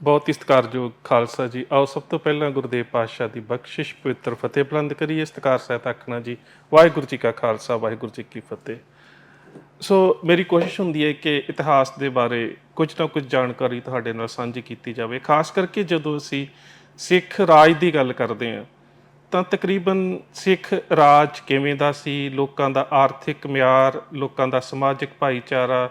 ਬਹੁਤ ਹੀ ਸਤਿਕਾਰਯੋਗ ਖਾਲਸਾ ਜੀ। ਆਓ ਸਭ ਤੋਂ ਪਹਿਲਾਂ ਗੁਰਦੇਵ ਪਾਤਸ਼ਾਹ ਦੀ ਬਖਸ਼ਿਸ਼, ਪਵਿੱਤਰ ਫਤਿਹ ਬੁਲੰਦ ਕਰੀਏ। ਸਤਿਕਾਰ ਸਹਿਤ ਆਖਣਾ ਜੀ, ਵਾਹਿਗੁਰੂ ਜੀ ਕਾ ਖਾਲਸਾ, ਵਾਹਿਗੁਰੂ ਜੀ ਕੀ ਫਤਿਹ। ਸੋ ਮੇਰੀ ਕੋਸ਼ਿਸ਼ ਹੁੰਦੀ ਹੈ ਕਿ ਇਤਿਹਾਸ ਦੇ ਬਾਰੇ ਕੁਝ ਨਾ ਕੁਝ ਜਾਣਕਾਰੀ ਤੁਹਾਡੇ ਨਾਲ ਸਾਂਝੀ ਕੀਤੀ ਜਾਵੇ। ਖਾਸ ਕਰਕੇ ਜਦੋਂ ਅਸੀਂ ਸਿੱਖ ਰਾਜ ਦੀ ਗੱਲ ਕਰਦੇ ਹਾਂ, ਤਾਂ ਤਕਰੀਬਨ ਸਿੱਖ ਰਾਜ ਕਿਵੇਂ ਦਾ ਸੀ? ਲੋਕਾਂ ਦਾ ਆਰਥਿਕ ਮਿਆਰ, ਲੋਕਾਂ ਦਾ ਸਮਾਜਿਕ ਭਾਈਚਾਰਾ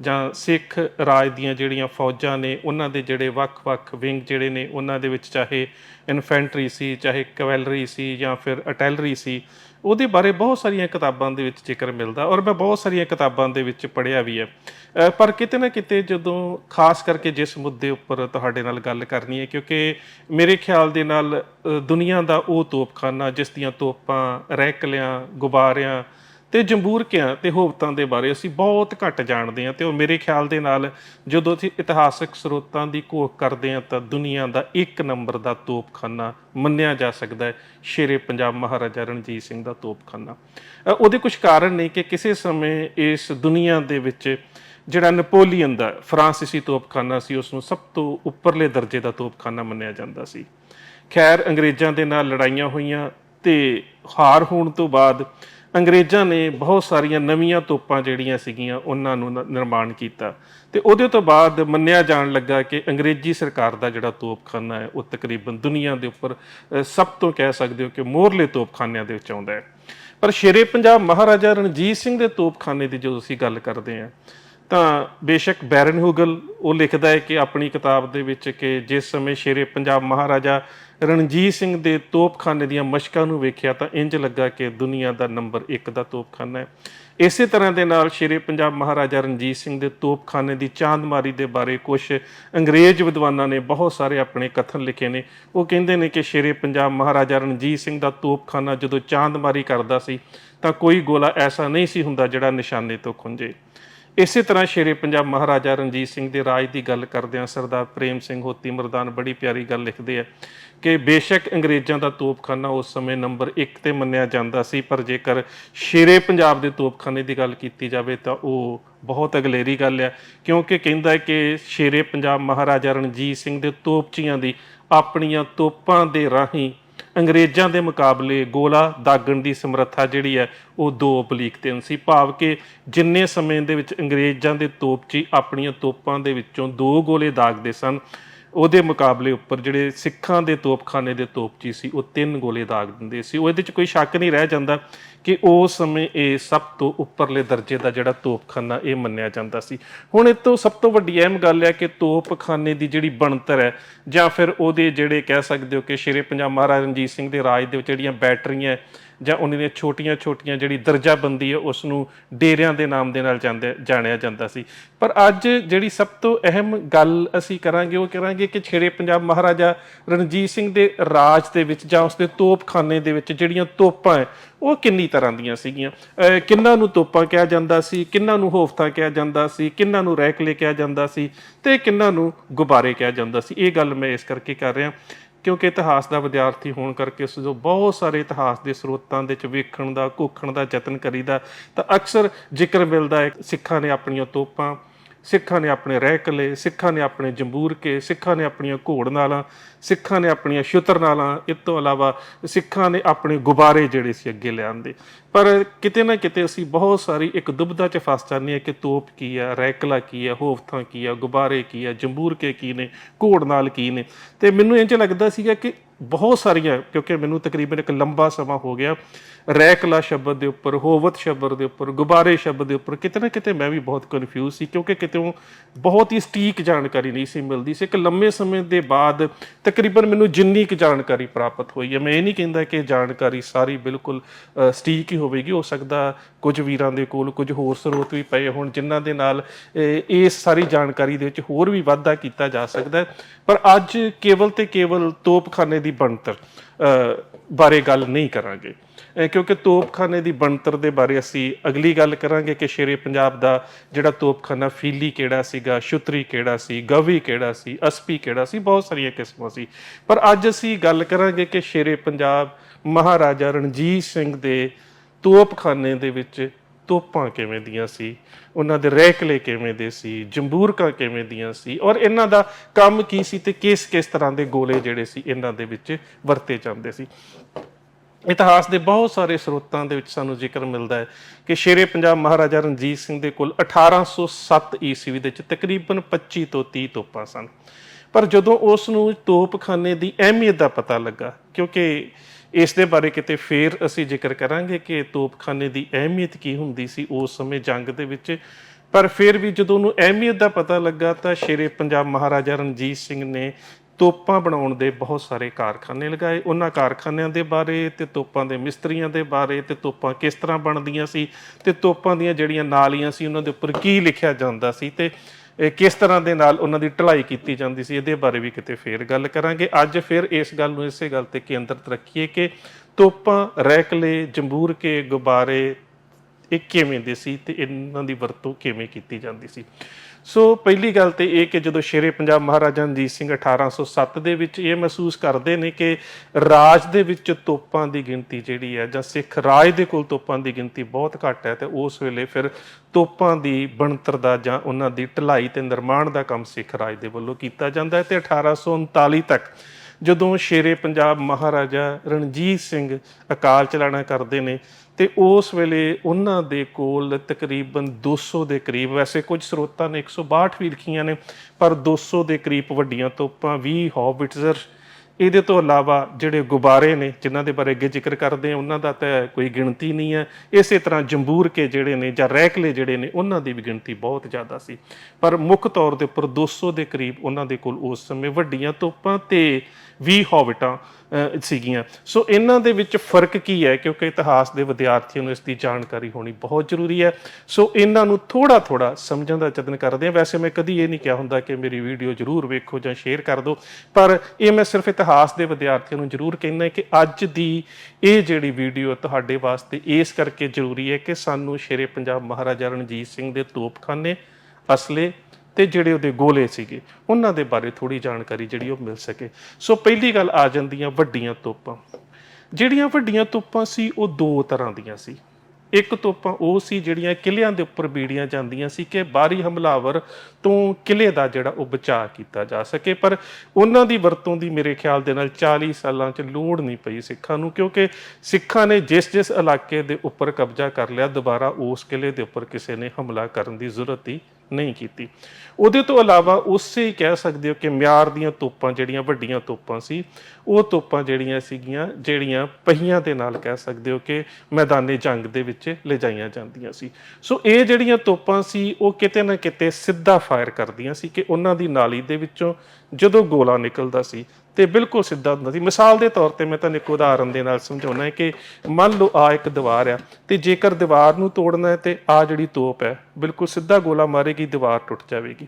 ਜਾਂ ਸਿੱਖ ਰਾਜ ਦੀਆਂ ਜਿਹੜੀਆਂ ਫੌਜਾਂ ਨੇ, ਉਹਨਾਂ ਦੇ ਜਿਹੜੇ ਵੱਖ-ਵੱਖ ਵਿੰਗ ਜਿਹੜੇ ਨੇ, ਉਹਨਾਂ ਦੇ ਵਿੱਚ ਚਾਹੇ ਇਨਫੈਂਟਰੀ ਸੀ, ਚਾਹੇ ਕਵੈਲਰੀ ਸੀ ਜਾਂ ਫਿਰ ਅਟੈਲਰੀ ਸੀ, ਉਹਦੇ ਬਾਰੇ ਬਹੁਤ ਸਾਰੀਆਂ ਕਿਤਾਬਾਂ ਦੇ ਵਿੱਚ ਜ਼ਿਕਰ ਮਿਲਦਾ ਔਰ ਮੈਂ ਬਹੁਤ ਸਾਰੀਆਂ ਕਿਤਾਬਾਂ ਦੇ ਵਿੱਚ ਪੜ੍ਹਿਆ ਵੀ ਹੈ। ਪਰ ਕਿਤੇ ਨਾ ਕਿਤੇ ਜਦੋਂ ਖਾਸ ਕਰਕੇ ਜਿਸ ਮੁੱਦੇ ਉੱਪਰ ਤੁਹਾਡੇ ਨਾਲ ਗੱਲ ਕਰਨੀ ਹੈ, ਕਿਉਂਕਿ ਮੇਰੇ ਖਿਆਲ ਦੇ ਨਾਲ ਦੁਨੀਆ ਦਾ ਉਹ ਤੋਪਖਾਨਾ ਜਿਸ ਦੀਆਂ ਤੋਪਾਂ, ਰੈਕਲਿਆਂ, ਗੁਬਾਰਿਆਂ ਤੇ ਜੰਬੂਰਕਿਆਂ ਤੇ ਹੋਵਤਾਂ ਦੇ ਬਾਰੇ ਅਸੀਂ ਬਹੁਤ ਘੱਟ ਜਾਣਦੇ ਹਾਂ ਤੇ ਉਹ ਮੇਰੇ ਖਿਆਲ ਦੇ ਨਾਲ ਜਦੋਂ ਅਸੀਂ ਇਤਿਹਾਸਕ ਸਰੋਤਾਂ ਦੀ ਘੋਖ ਕਰਦੇ ਹਾਂ ਤਾਂ ਦੁਨੀਆ ਦਾ ਇੱਕ ਨੰਬਰ ਦਾ ਤੋਪਖਾਨਾ ਮੰਨਿਆ ਜਾ ਸਕਦਾ ਹੈ। ਸ਼ੇਰੇ ਪੰਜਾਬ ਮਹਾਰਾਜਾ ਰਣਜੀਤ ਸਿੰਘ ਦਾ ਤੋਪਖਾਨਾ। ਉਹਦੇ ਕੁਝ ਕਾਰਨ ਨੇ ਕਿ ਕਿਸੇ ਸਮੇਂ ਇਸ ਦੁਨੀਆ ਦੇ ਵਿੱਚ ਜਿਹੜਾ ਨਪੋਲੀਅਨ ਦਾ ਫਰਾਂਸੀਸੀ ਤੋਪਖਾਨਾ ਸੀ ਉਸ ਨੂੰ ਸਭ ਤੋਂ ਉੱਪਰਲੇ ਦਰਜੇ ਦਾ ਤੋਪਖਾਨਾ ਮੰਨਿਆ ਜਾਂਦਾ ਸੀ। ਖੈਰ, ਅੰਗਰੇਜ਼ਾਂ ਦੇ ਨਾਲ ਲੜਾਈਆਂ ਹੋਈਆਂ ਤੇ ਹਾਰ ਹੋਣ ਤੋਂ ਬਾਅਦ ਅੰਗਰੇਜ਼ਾਂ ਨੇ ਬਹੁਤ ਸਾਰੀਆਂ ਨਵੀਆਂ ਤੋਪਾਂ ਜਿਹੜੀਆਂ ਸੀਗੀਆਂ, ਉਹਨਾਂ ਨੂੰ ਨਿਰਮਾਣ ਕੀਤਾ। ਤੇ ਉਹਦੇ ਤੋਂ ਬਾਅਦ ਮੰਨਿਆ ਜਾਣ ਲੱਗਾ ਕਿ ਅੰਗਰੇਜ਼ੀ ਸਰਕਾਰ ਦਾ ਜਿਹੜਾ ਤੋਪਖਾਨਾ ਹੈ, ਉਹ ਤਕਰੀਬਨ ਦੁਨੀਆ ਦੇ ਉੱਪਰ ਸਭ ਤੋਂ ਕਹਿ ਸਕਦੇ ਹੋ ਕਿ ਮੋਹਰਲੇ ਤੋਪਖਾਨਿਆਂ ਦੇ ਵਿੱਚ ਆਉਂਦਾ ਹੈ। ਪਰ ਸ਼ੇਰੇ ਪੰਜਾਬ ਮਹਾਰਾਜਾ ਰਣਜੀਤ ਸਿੰਘ ਦੇ ਤੋਪਖਾਨੇ ਦੀ ਜਦੋਂ ਅਸੀਂ ਗੱਲ ਕਰਦੇ ਹਾਂ ਤਾਂ ਬੇਸ਼ੱਕ ਬੈਰਨ ਹੂਗਲ ਉਹ ਲਿਖਦਾ ਹੈ ਕਿ ਆਪਣੀ ਕਿਤਾਬ ਦੇ ਵਿੱਚ ਕਿ ਜਿਸ ਸਮੇਂ ਸ਼ੇਰੇ ਪੰਜਾਬ ਮਹਾਰਾਜਾ ਰਣਜੀਤ ਸਿੰਘ ਦੇ ਤੋਪਖਾਨੇ ਦੀਆਂ ਮਸ਼ਕਾਂ ਨੂੰ ਵੇਖਿਆ ਤਾਂ ਇੰਜ ਲੱਗਾ ਕਿ ਦੁਨੀਆ ਦਾ ਨੰਬਰ 1 ਦਾ ਤੋਪਖਾਨਾ ਹੈ। ਇਸੇ ਤਰ੍ਹਾਂ ਦੇ ਨਾਲ ਸ਼ੇਰੇ ਪੰਜਾਬ ਮਹਾਰਾਜਾ ਰਣਜੀਤ ਸਿੰਘ ਦੇ ਤੋਪਖਾਨੇ ਦੀ ਚਾਂਦਮਾਰੀ ਦੇ ਬਾਰੇ ਕੁਝ ਅੰਗਰੇਜ਼ ਵਿਦਵਾਨਾਂ ਨੇ ਬਹੁਤ ਸਾਰੇ ਆਪਣੇ ਕਥਨ ਲਿਖੇ ਨੇ। ਉਹ ਕਹਿੰਦੇ ਨੇ ਕਿ ਸ਼ੇਰੇ ਪੰਜਾਬ ਮਹਾਰਾਜਾ ਰਣਜੀਤ ਸਿੰਘ ਦਾ ਤੋਪਖਾਨਾ ਜਦੋਂ ਚਾਂਦਮਾਰੀ ਕਰਦਾ ਸੀ ਤਾਂ ਕੋਈ ਗੋਲਾ ਐਸਾ ਨਹੀਂ ਸੀ ਹੁੰਦਾ ਜਿਹੜਾ ਨਿਸ਼ਾਨੇ ਤੋਂ ਖੁੰਝੇ। ਇਸੇ ਤਰ੍ਹਾਂ ਸ਼ੇਰੇ ਪੰਜਾਬ ਮਹਾਰਾਜਾ ਰਣਜੀਤ ਸਿੰਘ ਦੇ ਰਾਜ ਦੀ ਗੱਲ ਕਰਦਿਆਂ ਸਰਦਾਰ ਪ੍ਰੇਮ ਸਿੰਘ ਹੋਤੀ ਮਰਦਾਨ ਬੜੀ ਪਿਆਰੀ ਗੱਲ ਲਿਖਦੇ ਆ ਕਿ ਬੇਸ਼ੱਕ ਅੰਗਰੇਜ਼ਾਂ ਦਾ ਤੋਪਖਾਨਾ ਉਸ ਸਮੇਂ ਨੰਬਰ 1 ਤੇ ਮੰਨਿਆ ਜਾਂਦਾ ਸੀ, ਪਰ ਜੇਕਰ ਸ਼ੇਰੇ ਪੰਜਾਬ ਦੇ ਤੋਪਖਾਨੇ ਦੀ ਗੱਲ ਕੀਤੀ ਜਾਵੇ ਤਾਂ ਉਹ ਬਹੁਤ ਅਗਲੇਰੀ ਗੱਲ ਹੈ ਕਿਉਂਕਿ ਕਹਿੰਦਾ ਹੈ ਕਿ ਸ਼ੇਰੇ ਪੰਜਾਬ ਮਹਾਰਾਜਾ ਰਣਜੀਤ ਸਿੰਘ ਦੇ ਤੋਪਚੀਆਂ ਦੀ ਆਪਣੀਆਂ ਤੋਪਾਂ ਦੇ ਰਾਹੀਂ ਅੰਗਰੇਜ਼ਾਂ ਦੇ ਮੁਕਾਬਲੇ ਗੋਲਾ ਦਾਗਣ ਦੀ ਸਮਰੱਥਾ ਜਿਹੜੀ ਹੈ, ਉਹ 2 ਓਬਲੀਕ 3 ਸੀ। ਭਾਵ ਕਿ ਜਿੰਨੇ ਸਮੇਂ ਦੇ ਵਿੱਚ ਅੰਗਰੇਜ਼ਾਂ ਦੇ ਤੋਪਚੀ ਆਪਣੀਆਂ ਤੋਪਾਂ ਦੇ ਵਿੱਚੋਂ ਦੋ ਗੋਲੇ ਦਾਗਦੇ ਸਨ ਉਹਦੇ ਮੁਕਾਬਲੇ ਉੱਪਰ ਜਿਹੜੇ ਸਿੱਖਾਂ ਦੇ ਤੋਪਖਾਨੇ ਦੇ ਤੋਪਚੀ ਸੀ, ਉਹ ਤਿੰਨ ਗੋਲੇ ਦਾਗ ਦਿੰਦੇ ਸੀ। ਉਹ ਇਹਦੇ 'ਚ ਕੋਈ ਸ਼ੱਕ ਨਹੀਂ ਰਹਿ ਜਾਂਦਾ ਕਿ ਉਸ ਸਮੇਂ ਇਹ ਸਭ ਤੋਂ ਉੱਪਰਲੇ ਦਰਜੇ ਦਾ ਜਿਹੜਾ ਤੋਪਖਾਨਾ ਇਹ ਮੰਨਿਆ ਜਾਂਦਾ ਸੀ। ਹੁਣ ਇਹ ਤੋਂ ਸਭ ਤੋਂ ਵੱਡੀ ਅਹਿਮ ਗੱਲ ਹੈ ਕਿ ਤੋਪਖਾਨੇ ਦੀ ਜਿਹੜੀ ਬਣਤਰ ਹੈ, ਜਾਂ ਫਿਰ ਉਹਦੇ ਜਿਹੜੇ ਕਹਿ ਸਕਦੇ ਹੋ ਕਿ ਸ਼ੇਰੇ ਪੰਜਾਬ ਮਹਾਰਾਜਾ ਰਣਜੀਤ ਸਿੰਘ ਦੇ ਰਾਜ ਦੇ ਵਿੱਚ ਜਿਹੜੀਆਂ ਬੈਟਰੀਆਂ ਜਾਂ ਉਹਨਾਂ ਦੀਆਂ ਛੋਟੀਆਂ-ਛੋਟੀਆਂ ਜਿਹੜੀ ਦਰਜਾਬੰਦੀ ਹੈ ਉਸ ਨੂੰ ਡੇਰਿਆਂ ਦੇ ਨਾਮ ਦੇ ਨਾਲ ਜਾਂਦੇ ਜਾਣਿਆ ਜਾਂਦਾ ਸੀ। ਪਰ ਅੱਜ ਜਿਹੜੀ ਸਭ ਤੋਂ ਅਹਿਮ ਗੱਲ ਅਸੀਂ ਕਰਾਂਗੇ, ਉਹ ਕਰਾਂਗੇ ਕਿ ਛੇੜੇ ਪੰਜਾਬ ਮਹਾਰਾਜਾ ਰਣਜੀਤ ਸਿੰਘ ਦੇ ਰਾਜ ਦੇ ਵਿੱਚ ਜਾਂ ਉਸਦੇ ਤੋਪਖਾਨੇ ਦੇ ਵਿੱਚ ਜਿਹੜੀਆਂ ਤੋਪਾਂ ਹੈ ਉਹ ਕਿੰਨੀ ਤਰ੍ਹਾਂ ਦੀਆਂ ਸੀਗੀਆਂ? ਅਹ ਨੂੰ ਤੋਪਾਂ ਕਿਹਾ ਜਾਂਦਾ ਸੀ, ਕਿੰਨਾਂ ਨੂੰ ਹੋਫਤਾ ਕਿਹਾ ਜਾਂਦਾ ਸੀ, ਕਿੰਨਾਂ ਨੂੰ ਰੈਕਲੇ ਕਿਹਾ ਜਾਂਦਾ ਸੀ ਤੇ ਕਿੰਨਾਂ ਨੂੰ ਗੁਬਾਰੇ ਕਿਹਾ ਜਾਂਦਾ ਸੀ? ਇਹ ਗੱਲ ਮੈਂ ਇਸ ਕਰਕੇ ਕਰ ਰਿਹਾ। ਕਿਉਂਕਿ ਇਤਿਹਾਸ ਦਾ ਵਿਦਿਆਰਥੀ ਹੋਣ ਕਰਕੇ ਉਸ ਜੋ ਬਹੁਤ ਸਾਰੇ ਇਤਿਹਾਸ ਦੇ ਸਰੋਤਾਂ ਦੇ ਵਿੱਚ ਵੇਖਣ ਦਾ, ਘੋਖਣ ਦਾ, ਯਤਨ ਕਰੀਦਾ, ਤਾਂ ਅਕਸਰ ਜ਼ਿਕਰ ਮਿਲਦਾ ਹੈ ਸਿੱਖਾਂ ਨੇ ਆਪਣੀਆਂ ਤੋਪਾਂ ਸਿੱਖਾਂ ਨੇ ਆਪਣੇ ਰਹਿਕਲੇ ਸਿੱਖਾਂ ਨੇ ਆਪਣੇ ਜੰਬੂਰਕੇ ਸਿੱਖਾਂ ਨੇ ਆਪਣੀਆਂ ਘੋੜ ਨਾਲਾਂ, ਸਿੱਖਾਂ ਨੇ ਆਪਣੀਆਂ ਸ਼ੁਤਰ ਨਾਲਾਂ, ਇਸ ਤੋਂ ਇਲਾਵਾ ਸਿੱਖਾਂ ਨੇ ਆਪਣੇ ਗੁਬਾਰੇ ਜਿਹੜੇ ਸੀ ਅੱਗੇ ਲਿਆਂਦੇ। ਪਰ ਕਿਤੇ ਨਾ ਕਿਤੇ ਅਸੀਂ ਬਹੁਤ ਸਾਰੀ ਇੱਕ ਦੁਬਦਾ 'ਚ ਫਸ ਜਾਂਦੇ ਹਾਂ ਕਿ ਤੋਪ ਕੀ ਹੈ ਰਹਿਕਲਾ ਕੀ ਹੈ ਹੋਫਥਾਂ ਕੀ ਆ, ਗੁਬਾਰੇ ਕੀ ਹੈ ਜੰਬੂਰਕੇ ਕੀ ਨੇ, ਘੋੜ ਨਾਲ ਕੀ ਨੇ। ਤੇ ਮੈਨੂੰ ਇੰਜ ਲੱਗਦਾ ਸੀਗਾ ਕਿ ਬਹੁਤ ਸਾਰੀਆਂ, ਕਿਉਂਕਿ ਮੈਨੂੰ ਤਕਰੀਬਨ ਇੱਕ ਲੰਬਾ ਸਮਾਂ ਹੋ ਗਿਆ ਰੈਕਲਾ ਸ਼ਬਦ ਦੇ ਉੱਪਰ, ਹੋਵਤ ਸ਼ਬਦ ਦੇ ਉੱਪਰ, ਗੁਬਾਰੇ ਸ਼ਬਦ ਦੇ ਉੱਪਰ ਕਿਤੇ ਨਾ ਕਿਤੇ ਮੈਂ ਵੀ ਬਹੁਤ ਕਨਫਿਊਜ਼ ਸੀ ਕਿਉਂਕਿ ਕਿਤੇ ਬਹੁਤ ਹੀ ਸਟੀਕ ਜਾਣਕਾਰੀ ਨਹੀਂ ਸੀ ਮਿਲਦੀ ਸੀ। ਇੱਕ ਲੰਮੇ ਸਮੇਂ ਦੇ ਬਾਅਦ ਤਕਰੀਬਨ ਮੈਨੂੰ ਜਿੰਨੀ ਕੁ ਜਾਣਕਾਰੀ ਪ੍ਰਾਪਤ ਹੋਈ ਹੈ, ਮੈਂ ਇਹ ਨਹੀਂ ਕਹਿੰਦਾ ਕਿ ਜਾਣਕਾਰੀ ਸਾਰੀ ਬਿਲਕੁਲ ਸਟੀਕ ਹੀ ਹੋਵੇਗੀ, ਹੋ ਸਕਦਾ ਕੁਝ ਵੀਰਾਂ ਦੇ ਕੋਲ ਕੁਝ ਹੋਰ ਸਰੋਤ ਵੀ ਪਏ ਹੋਣ ਜਿਨ੍ਹਾਂ ਦੇ ਨਾਲ ਇਸ ਸਾਰੀ ਜਾਣਕਾਰੀ ਦੇ ਵਿੱਚ ਹੋਰ ਵੀ ਵਾਧਾ ਕੀਤਾ ਜਾ ਸਕਦਾ ਹੈ। ਪਰ ਅੱਜ ਕੇਵਲ ਤੇ ਕੇਵਲ ਤੋਪਖਾਨੇ ਦੀ ਬਣਤਰ ਬਾਰੇ ਗੱਲ ਨਹੀਂ ਕਰਾਂਗੇ। ਕਿਉਂਕਿ ਤੋਪਖਾਨੇ ਦੀ ਬਣਤਰ ਦੇ ਬਾਰੇ ਅਸੀਂ ਅਗਲੀ ਗੱਲ ਕਰਾਂਗੇ ਕਿ ਸ਼ੇਰੇ ਪੰਜਾਬ ਦਾ ਜਿਹੜਾ ਤੋਪਖਾਨਾ ਫੀਲੀ ਕਿਹੜਾ ਸੀਗਾ ਸ਼ੁਤਰੀ ਕਿਹੜਾ ਸੀ, ਗਵੀ ਕਿਹੜਾ ਸੀ, ਅਸਪੀ ਕਿਹੜਾ ਸੀ, ਬਹੁਤ ਸਾਰੀਆਂ ਕਿਸਮਾਂ ਸੀ। ਪਰ ਅੱਜ ਅਸੀਂ ਗੱਲ ਕਰਾਂਗੇ ਕਿ ਸ਼ੇਰੇ ਪੰਜਾਬ ਮਹਾਰਾਜਾ ਰਣਜੀਤ ਸਿੰਘ ਦੇ ਤੋਪਖਾਨੇ ਦੇ ਵਿੱਚ ਤੋਪਾਂ ਕਿਵੇਂ ਦੀਆਂ ਸੀ, ਉਹਨਾਂ ਦੇ ਰਹਿਕਲੇ ਕਿਵੇਂ ਦੇ ਸੀ, ਜੰਬੂਰਕਾਂ ਕਿਵੇਂ ਦੀਆਂ ਸੀ ਔਰ ਇਹਨਾਂ ਦਾ ਕੰਮ ਕੀ ਸੀ ਤੇ ਕਿਸ ਕਿਸ ਤਰ੍ਹਾਂ ਦੇ ਗੋਲੇ ਜਿਹੜੇ ਸੀ ਇਹਨਾਂ ਦੇ ਵਿੱਚ ਵਰਤੇ ਜਾਂਦੇ ਸੀ। ਇਤਿਹਾਸ ਦੇ ਬਹੁਤ ਸਾਰੇ ਸਰੋਤਾਂ ਦੇ ਵਿੱਚ ਸਾਨੂੰ ਜ਼ਿਕਰ ਮਿਲਦਾ ਹੈ ਕਿ ਸ਼ੇਰੇ ਪੰਜਾਬ ਮਹਾਰਾਜਾ ਰਣਜੀਤ ਸਿੰਘ ਦੇ ਕੋਲ 1807 ਈਸਵੀ ਦੇ ਵਿੱਚ ਤਕਰੀਬਨ 25 ਤੋਂ 30 ਤੋਪਾਂ ਸਨ। ਪਰ ਜਦੋਂ ਉਸ ਨੂੰ ਤੋਪਖਾਨੇ ਦੀ ਅਹਿਮੀਅਤ ਦਾ ਪਤਾ ਲੱਗਾ, ਕਿਉਂਕਿ ਇਸ ਦੇ ਬਾਰੇ ਕਿਤੇ ਫੇਰ ਅਸੀਂ ਜ਼ਿਕਰ ਕਰਾਂਗੇ ਕਿ ਤੋਪਖਾਨੇ ਦੀ ਅਹਿਮੀਅਤ ਕੀ ਹੁੰਦੀ ਸੀ ਉਸ ਸਮੇਂ ਜੰਗ ਦੇ ਵਿੱਚ, ਪਰ ਫਿਰ ਵੀ ਜਦੋਂ ਉਹਨੂੰ ਅਹਿਮੀਅਤ ਦਾ ਪਤਾ ਲੱਗਾ ਤਾਂ ਸ਼ੇਰੇ ਪੰਜਾਬ ਮਹਾਰਾਜਾ ਰਣਜੀਤ ਸਿੰਘ ਨੇ ਤੋਪਾਂ ਬਣਾਉਣ ਦੇ ਬਹੁਤ ਸਾਰੇ ਕਾਰਖਾਨੇ ਲਗਾਏ। ਉਹਨਾਂ ਕਾਰਖਾਨਿਆਂ ਦੇ ਬਾਰੇ ਤੇ ਤੋਪਾਂ ਦੇ ਮਿਸਤਰੀਆਂ ਦੇ ਬਾਰੇ ਤੇ ਤੋਪਾਂ ਕਿਸ ਤਰ੍ਹਾਂ ਬਣਦੀਆਂ ਸੀ ਤੇ ਤੋਪਾਂ ਦੀਆਂ ਜਿਹੜੀਆਂ ਨਾਲੀਆਂ ਸੀ, ਉਹਨਾਂ ਦੇ ਉੱਪਰ ਕੀ ਲਿਖਿਆ ਜਾਂਦਾ ਸੀ ਤੇ ਇਹ ਕਿਸ ਤਰ੍ਹਾਂ ਦੇ ਨਾਲ ਉਹਨਾਂ ਦੀ ਢਲਾਈ ਕੀਤੀ ਜਾਂਦੀ ਸੀ, ਇਹਦੇ ਬਾਰੇ ਵੀ ਕਿਤੇ ਫੇਰ ਗੱਲ ਕਰਾਂਗੇ। ਅੱਜ ਫਿਰ ਇਸ ਗੱਲ ਨੂੰ ਇਸੇ ਗੱਲ ਤੇ ਕੇਂਦਰਿਤ ਰੱਖੀਏ ਕਿ ਤੋਪਾਂ ਰੈਕਲੇ ਜੰਬੂਰ ਕੇ ਗੁਬਾਰੇ, ਇਹ ਕਿਵੇਂ ਦੇ ਸੀ ਤੇ ਇਹਨਾਂ ਦੀ ਵਰਤੋਂ ਕਿਵੇਂ ਕੀਤੀ ਜਾਂਦੀ ਸੀ? ਸੋ ਪਹਿਲੀ ਗੱਲ ਤੇ ਇਹ ਕਿ ਜਦੋਂ ਸ਼ੇਰੇ ਪੰਜਾਬ ਮਹਾਰਾਜਾ ਰਣਜੀਤ ਸਿੰਘ 1807 ਦੇ ਵਿੱਚ ਇਹ ਮਹਿਸੂਸ ਕਰਦੇ ਨੇ ਕਿ ਰਾਜ ਦੇ ਵਿੱਚ ਤੋਪਾਂ ਦੀ ਗਿਣਤੀ ਜਿਹੜੀ ਹੈ ਜਾਂ ਸਿੱਖ ਰਾਜ ਦੇ ਕੋਲ ਤੋਪਾਂ ਦੀ ਗਿਣਤੀ ਬਹੁਤ ਘੱਟ ਹੈ ਤੇ ਉਸ ਵੇਲੇ ਫਿਰ ਤੋਪਾਂ ਦੀ ਬਣਤਰ ਦਾ ਜਾਂ ਉਹਨਾਂ ਦੀ ਢਲਾਈ ਤੇ ਨਿਰਮਾਣ ਦਾ ਕੰਮ ਸਿੱਖ ਰਾਜ ਦੇ ਵੱਲੋਂ ਕੀਤਾ ਜਾਂਦਾ ਹੈ ਤੇ 1839 ਤੱਕ ਜਦੋਂ ਸ਼ੇਰੇ ਪੰਜਾਬ ਮਹਾਰਾਜਾ ਰਣਜੀਤ ਸਿੰਘ ਅਕਾਲ ਚਲਾਣਾ ਕਰਦੇ ਨੇ ਤੇ ਉਸ ਵੇਲੇ ਉਹਨਾਂ ਦੇ ਕੋਲ ਤਕਰੀਬਨ 200 ਦੇ ਕਰੀਬ, ਵੈਸੇ ਕੁਝ ਸਰੋਤਾਂ ਨੇ 162 ਵੀ ਲਿਖੀਆਂ ਨੇ, ਪਰ 200 ਦੇ ਕਰੀਬ ਵੱਡੀਆਂ ਤੋਪਾਂ 20 ਹੌਬਿਟਜ਼ਰ। ਇਹਦੇ ਤੋਂ ਇਲਾਵਾ ਜਿਹੜੇ ਗੁਬਾਰੇ ਨੇ, ਜਿਨ੍ਹਾਂ ਦੇ ਬਾਰੇ ਅੱਗੇ ਜ਼ਿਕਰ ਕਰਦੇ ਆ ਉਹਨਾਂ ਦਾ ਤਾਂ ਕੋਈ ਗਿਣਤੀ ਨਹੀਂ ਹੈ। ਇਸੇ ਤਰ੍ਹਾਂ ਜੰਬੂਰ ਕੇ ਜਿਹੜੇ ਨੇ ਜਾਂ ਰੈਕਲੇ ਜਿਹੜੇ ਨੇ, ਉਹਨਾਂ ਦੀ ਵੀ ਗਿਣਤੀ ਬਹੁਤ ਜ਼ਿਆਦਾ ਸੀ। ਪਰ ਮੁੱਖ ਤੌਰ ਦੇ ਉੱਪਰ 200 ਦੇ ਕਰੀਬ ਉਹਨਾਂ ਦੇ ਕੋਲ ਉਸ ਸਮੇਂ ਵੱਡੀਆਂ ਤੋਪਾਂ ਤੇ 20 ਹੌਬਿਟਾਂ ਸੀਗੀਆਂ। ਸੋ ਇਹਨਾਂ ਦੇ ਵਿੱਚ ਫ਼ਰਕ ਕੀ ਹੈ? ਕਿਉਂਕਿ ਇਤਿਹਾਸ ਦੇ ਵਿਦਿਆਰਥੀਆਂ ਨੂੰ ਇਸ ਦੀ ਜਾਣਕਾਰੀ ਹੋਣੀ ਬਹੁਤ ਜ਼ਰੂਰੀ ਹੈ। ਸੋ ਇਹਨਾਂ ਨੂੰ ਥੋੜਾ ਥੋੜਾ ਸਮਝਣ ਦਾ ਯਤਨ ਕਰਦੇ ਹਾਂ। ਵੈਸੇ ਮੈਂ ਕਦੀ ਇਹ ਨਹੀਂ ਕਿਹਾ ਹੁੰਦਾ ਕਿ ਮੇਰੀ ਵੀਡੀਓ ਜ਼ਰੂਰ ਵੇਖੋ ਜਾਂ ਸ਼ੇਅਰ ਕਰ ਦਿਓ। ਪਰ ਇਹ ਮੈਂ ਸਿਰਫ ਇਤਿਹਾਸ ਦੇ ਵਿਦਿਆਰਥੀਆਂ ਨੂੰ ਜ਼ਰੂਰ ਕਹਿੰਦਾ ਕਿ ਅੱਜ ਦੀ ਇਹ ਜਿਹੜੀ ਵੀਡੀਓ ਤੁਹਾਡੇ ਵਾਸਤੇ ਇਸ ਕਰਕੇ ਜ਼ਰੂਰੀ ਹੈ ਕਿ ਸਾਨੂੰ ਸ਼ੇਰੇ ਪੰਜਾਬ ਮਹਾਰਾਜਾ ਰਣਜੀਤ ਸਿੰਘ ਦੇ ਤੋਪਖਾਨੇ ਅਸਲੇ ਤੇ ਜਿਹੜੇ ਉਹਦੇ ਗੋਲੇ ਸੀਗੇ, ਉਹਨਾਂ ਦੇ ਬਾਰੇ ਥੋੜੀ ਜਾਣਕਾਰੀ ਜਿਹੜੀ ਉਹ ਮਿਲ ਸਕੇ। ਸੋ ਪਹਿਲੀ ਗੱਲ ਆ ਜਾਂਦੀਆਂ ਵੱਡੀਆਂ ਤੋਪਾਂ। ਜਿਹੜੀਆਂ ਵੱਡੀਆਂ ਤੋਪਾਂ ਸੀ, ਉਹ ਦੋ ਤਰ੍ਹਾਂ ਦੀਆਂ ਸੀ। ਇੱਕ ਤੋਪਾਂ ਉਹ ਸੀ ਜਿਹੜੀਆਂ ਕਿਲਿਆਂ ਦੇ ਉੱਪਰ ਬੀੜੀਆਂ ਜਾਂਦੀਆਂ ਸੀ ਕਿ ਬਾਹਰੀ ਹਮਲਾਵਰ ਤੋਂ ਕਿਲੇ ਦਾ ਜਿਹੜਾ ਉਹ ਬਚਾਅ ਕੀਤਾ ਜਾ ਸਕੇ। ਪਰ ਉਹਨਾਂ ਦੀ ਵਰਤੋਂ ਦੀ ਮੇਰੇ ਖਿਆਲ ਦੇ ਨਾਲ 40 ਸਾਲਾਂ 'ਚ ਲੋੜ ਨਹੀਂ ਪਈ ਸਿੱਖਾਂ ਨੂੰ, ਕਿਉਂਕਿ ਸਿੱਖਾਂ ਨੇ ਜਿਸ ਜਿਸ ਇਲਾਕੇ ਦੇ ਉੱਪਰ ਕਬਜ਼ਾ ਕਰ ਲਿਆ, ਦੁਬਾਰਾ ਉਸ ਕਿਲੇ ਦੇ ਉੱਪਰ ਕਿਸੇ ਨੇ ਹਮਲਾ ਕਰਨ ਦੀ ਜ਼ਰੂਰਤ ਹੀ ਨਹੀਂ ਕੀਤੀ। ਉਹਦੇ ਤੋਂ ਇਲਾਵਾ ਉਸੇ ਹੀ ਕਹਿ ਸਕਦੇ ਹੋ ਕਿ ਮਿਆਰ ਦੀਆਂ ਤੋਪਾਂ, ਜਿਹੜੀਆਂ ਵੱਡੀਆਂ ਤੋਪਾਂ ਸੀ, ਉਹ ਤੋਪਾਂ ਜਿਹੜੀਆਂ ਸੀਗੀਆਂ, ਜਿਹੜੀਆਂ ਪਹੀਆਂ ਦੇ ਨਾਲ ਕਹਿ ਸਕਦੇ ਹੋ ਕਿ ਮੈਦਾਨੇ ਜੰਗ ਦੇ ਵਿੱਚ ਲਿਜਾਈਆਂ ਜਾਂਦੀਆਂ ਸੀ। ਸੋ ਇਹ ਜਿਹੜੀਆਂ ਤੋਪਾਂ ਸੀ, ਉਹ ਕਿਤੇ ਨਾ ਕਿਤੇ ਸਿੱਧਾ ਫਾਇਰ ਕਰਦੀਆਂ ਸੀ ਕਿ ਉਹਨਾਂ ਦੀ ਨਾਲੀ ਦੇ ਵਿੱਚੋਂ ਜਦੋਂ ਗੋਲਾ ਨਿਕਲਦਾ ਸੀ ਤੇ ਬਿਲਕੁਲ ਸਿੱਧਾ ਹੁੰਦਾ ਸੀ। ਮਿਸਾਲ ਦੇ ਤੌਰ ਤੇ ਮੈਂ ਤੁਹਾਨੂੰ ਇੱਕ ਉਦਾਹਰਨ ਦੇ ਨਾਲ ਸਮਝਾਉਣਾ ਹੈ ਕਿ ਮੰਨ ਲਓ ਆ ਇੱਕ ਦੀਵਾਰ ਆ ਤੇ ਜੇਕਰ ਦੀਵਾਰ ਨੂੰ ਤੋੜਨਾ ਹੈ ਤੇ ਆ ਜਿਹੜੀ ਤੋਪ ਹੈ ਬਿਲਕੁਲ ਸਿੱਧਾ ਗੋਲਾ ਮਾਰੇਗੀ, ਦੀਵਾਰ ਟੁੱਟ ਜਾਵੇਗੀ।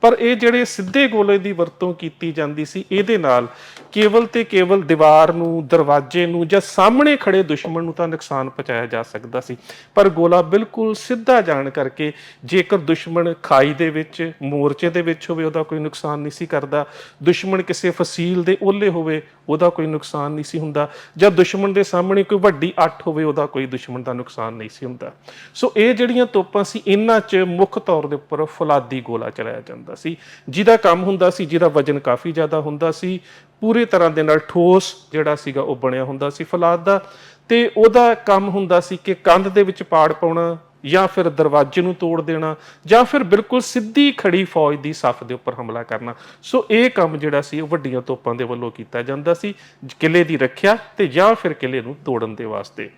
ਪਰ ਇਹ ਜਿਹੜੇ ਸਿੱਧੇ ਗੋਲੇ ਦੀ ਵਰਤੋਂ ਕੀਤੀ ਜਾਂਦੀ ਸੀ, ਇਹਦੇ ਨਾਲ ਕੇਵਲ ਤੇ ਕੇਵਲ ਦੀਵਾਰ ਨੂੰ, ਦਰਵਾਜ਼ੇ ਨੂੰ ਜਾਂ ਸਾਹਮਣੇ ਖੜੇ ਦੁਸ਼ਮਣ ਨੂੰ ਤਾਂ ਨੁਕਸਾਨ ਪਹੁੰਚਾਇਆ ਜਾ ਸਕਦਾ ਸੀ। ਪਰ ਗੋਲਾ ਬਿਲਕੁਲ ਸਿੱਧਾ ਜਾਣ ਕਰਕੇ ਜੇਕਰ ਦੁਸ਼ਮਣ ਖਾਈ ਦੇ ਵਿੱਚ, ਮੋਰਚੇ ਦੇ ਵਿੱਚ ਹੋਵੇ, ਉਹਦਾ ਕੋਈ ਨੁਕਸਾਨ ਨਹੀਂ ਸੀ ਕਰਦਾ। ਦੁਸ਼ਮਣ ਕਿਸੇ ਫਸੀਲ ਦੇ ਓਲੇ ਹੋਵੇ ਉਹਦਾ ਕੋਈ ਨੁਕਸਾਨ ਨਹੀਂ ਸੀ ਹੁੰਦਾ। ਜਾਂ ਦੁਸ਼ਮਣ ਦੇ ਸਾਹਮਣੇ ਕੋਈ ਵੱਡੀ ਅੱਠ ਹੋਵੇ, ਉਹਦਾ ਕੋਈ ਦੁਸ਼ਮਣ ਦਾ ਨੁਕਸਾਨ ਨਹੀਂ ਸੀ ਹੁੰਦਾ। ਸੋ ਇਹ ਜਿਹੜੀਆਂ ਤੋਪਾਂ ਸੀ, ਇਹਨਾਂ 'ਚ ਮੁੱਖ ਤੌਰ ਦੇ ਉੱਪਰ ਫੁਲਾਦੀ ਗੋਲਾ ਚਲਾਇਆ ਜਾਂਦਾ ਸੀ। ਜਿਹਦਾ ਕੰਮ ਹੁੰਦਾ ਸੀ, ਜਿਹਦਾ ਵਜਨ ਕਾਫੀ ਜ਼ਿਆਦਾ ਹੁੰਦਾ ਸੀ, ਪੂਰੇ ਤਰ੍ਹਾਂ ਦੇ ਨਾਲ ਠੋਸ ਜਿਹੜਾ ਸੀਗਾ, ਉਹ ਬਣਿਆ ਹੁੰਦਾ ਸੀ ਫਲਾਦ ਦਾ। ਤੇ ਉਹਦਾ ਕੰਮ ਹੁੰਦਾ ਸੀ ਕਿ ਕੰਧ ਦੇ ਵਿੱਚ ਪਾੜ ਪਾਉਣਾ ਜਾਂ ਫਿਰ ਦਰਵਾਜ਼ੇ ਨੂੰ ਤੋੜ ਦੇਣਾ, ਜਾਂ ਫਿਰ ਬਿਲਕੁਲ ਸਿੱਧੀ ਖੜੀ ਫੌਜ ਦੀ ਸੱਫ ਦੇ ਉੱਪਰ ਹਮਲਾ ਕਰਨਾ। ਸੋ ਇਹ ਕੰਮ ਜਿਹੜਾ ਸੀ, ਉਹ ਵੱਡੀਆਂ ਤੋਪਾਂ ਦੇ ਵੱਲੋਂ ਕੀਤਾ ਜਾਂਦਾ ਸੀ, ਕਿਲੇ ਦੀ ਰੱਖਿਆ ਤੇ ਜਾਂ ਫਿਰ ਕਿਲੇ ਨੂੰ ਤੋੜਨ ਦੇ ਵਾਸਤੇ।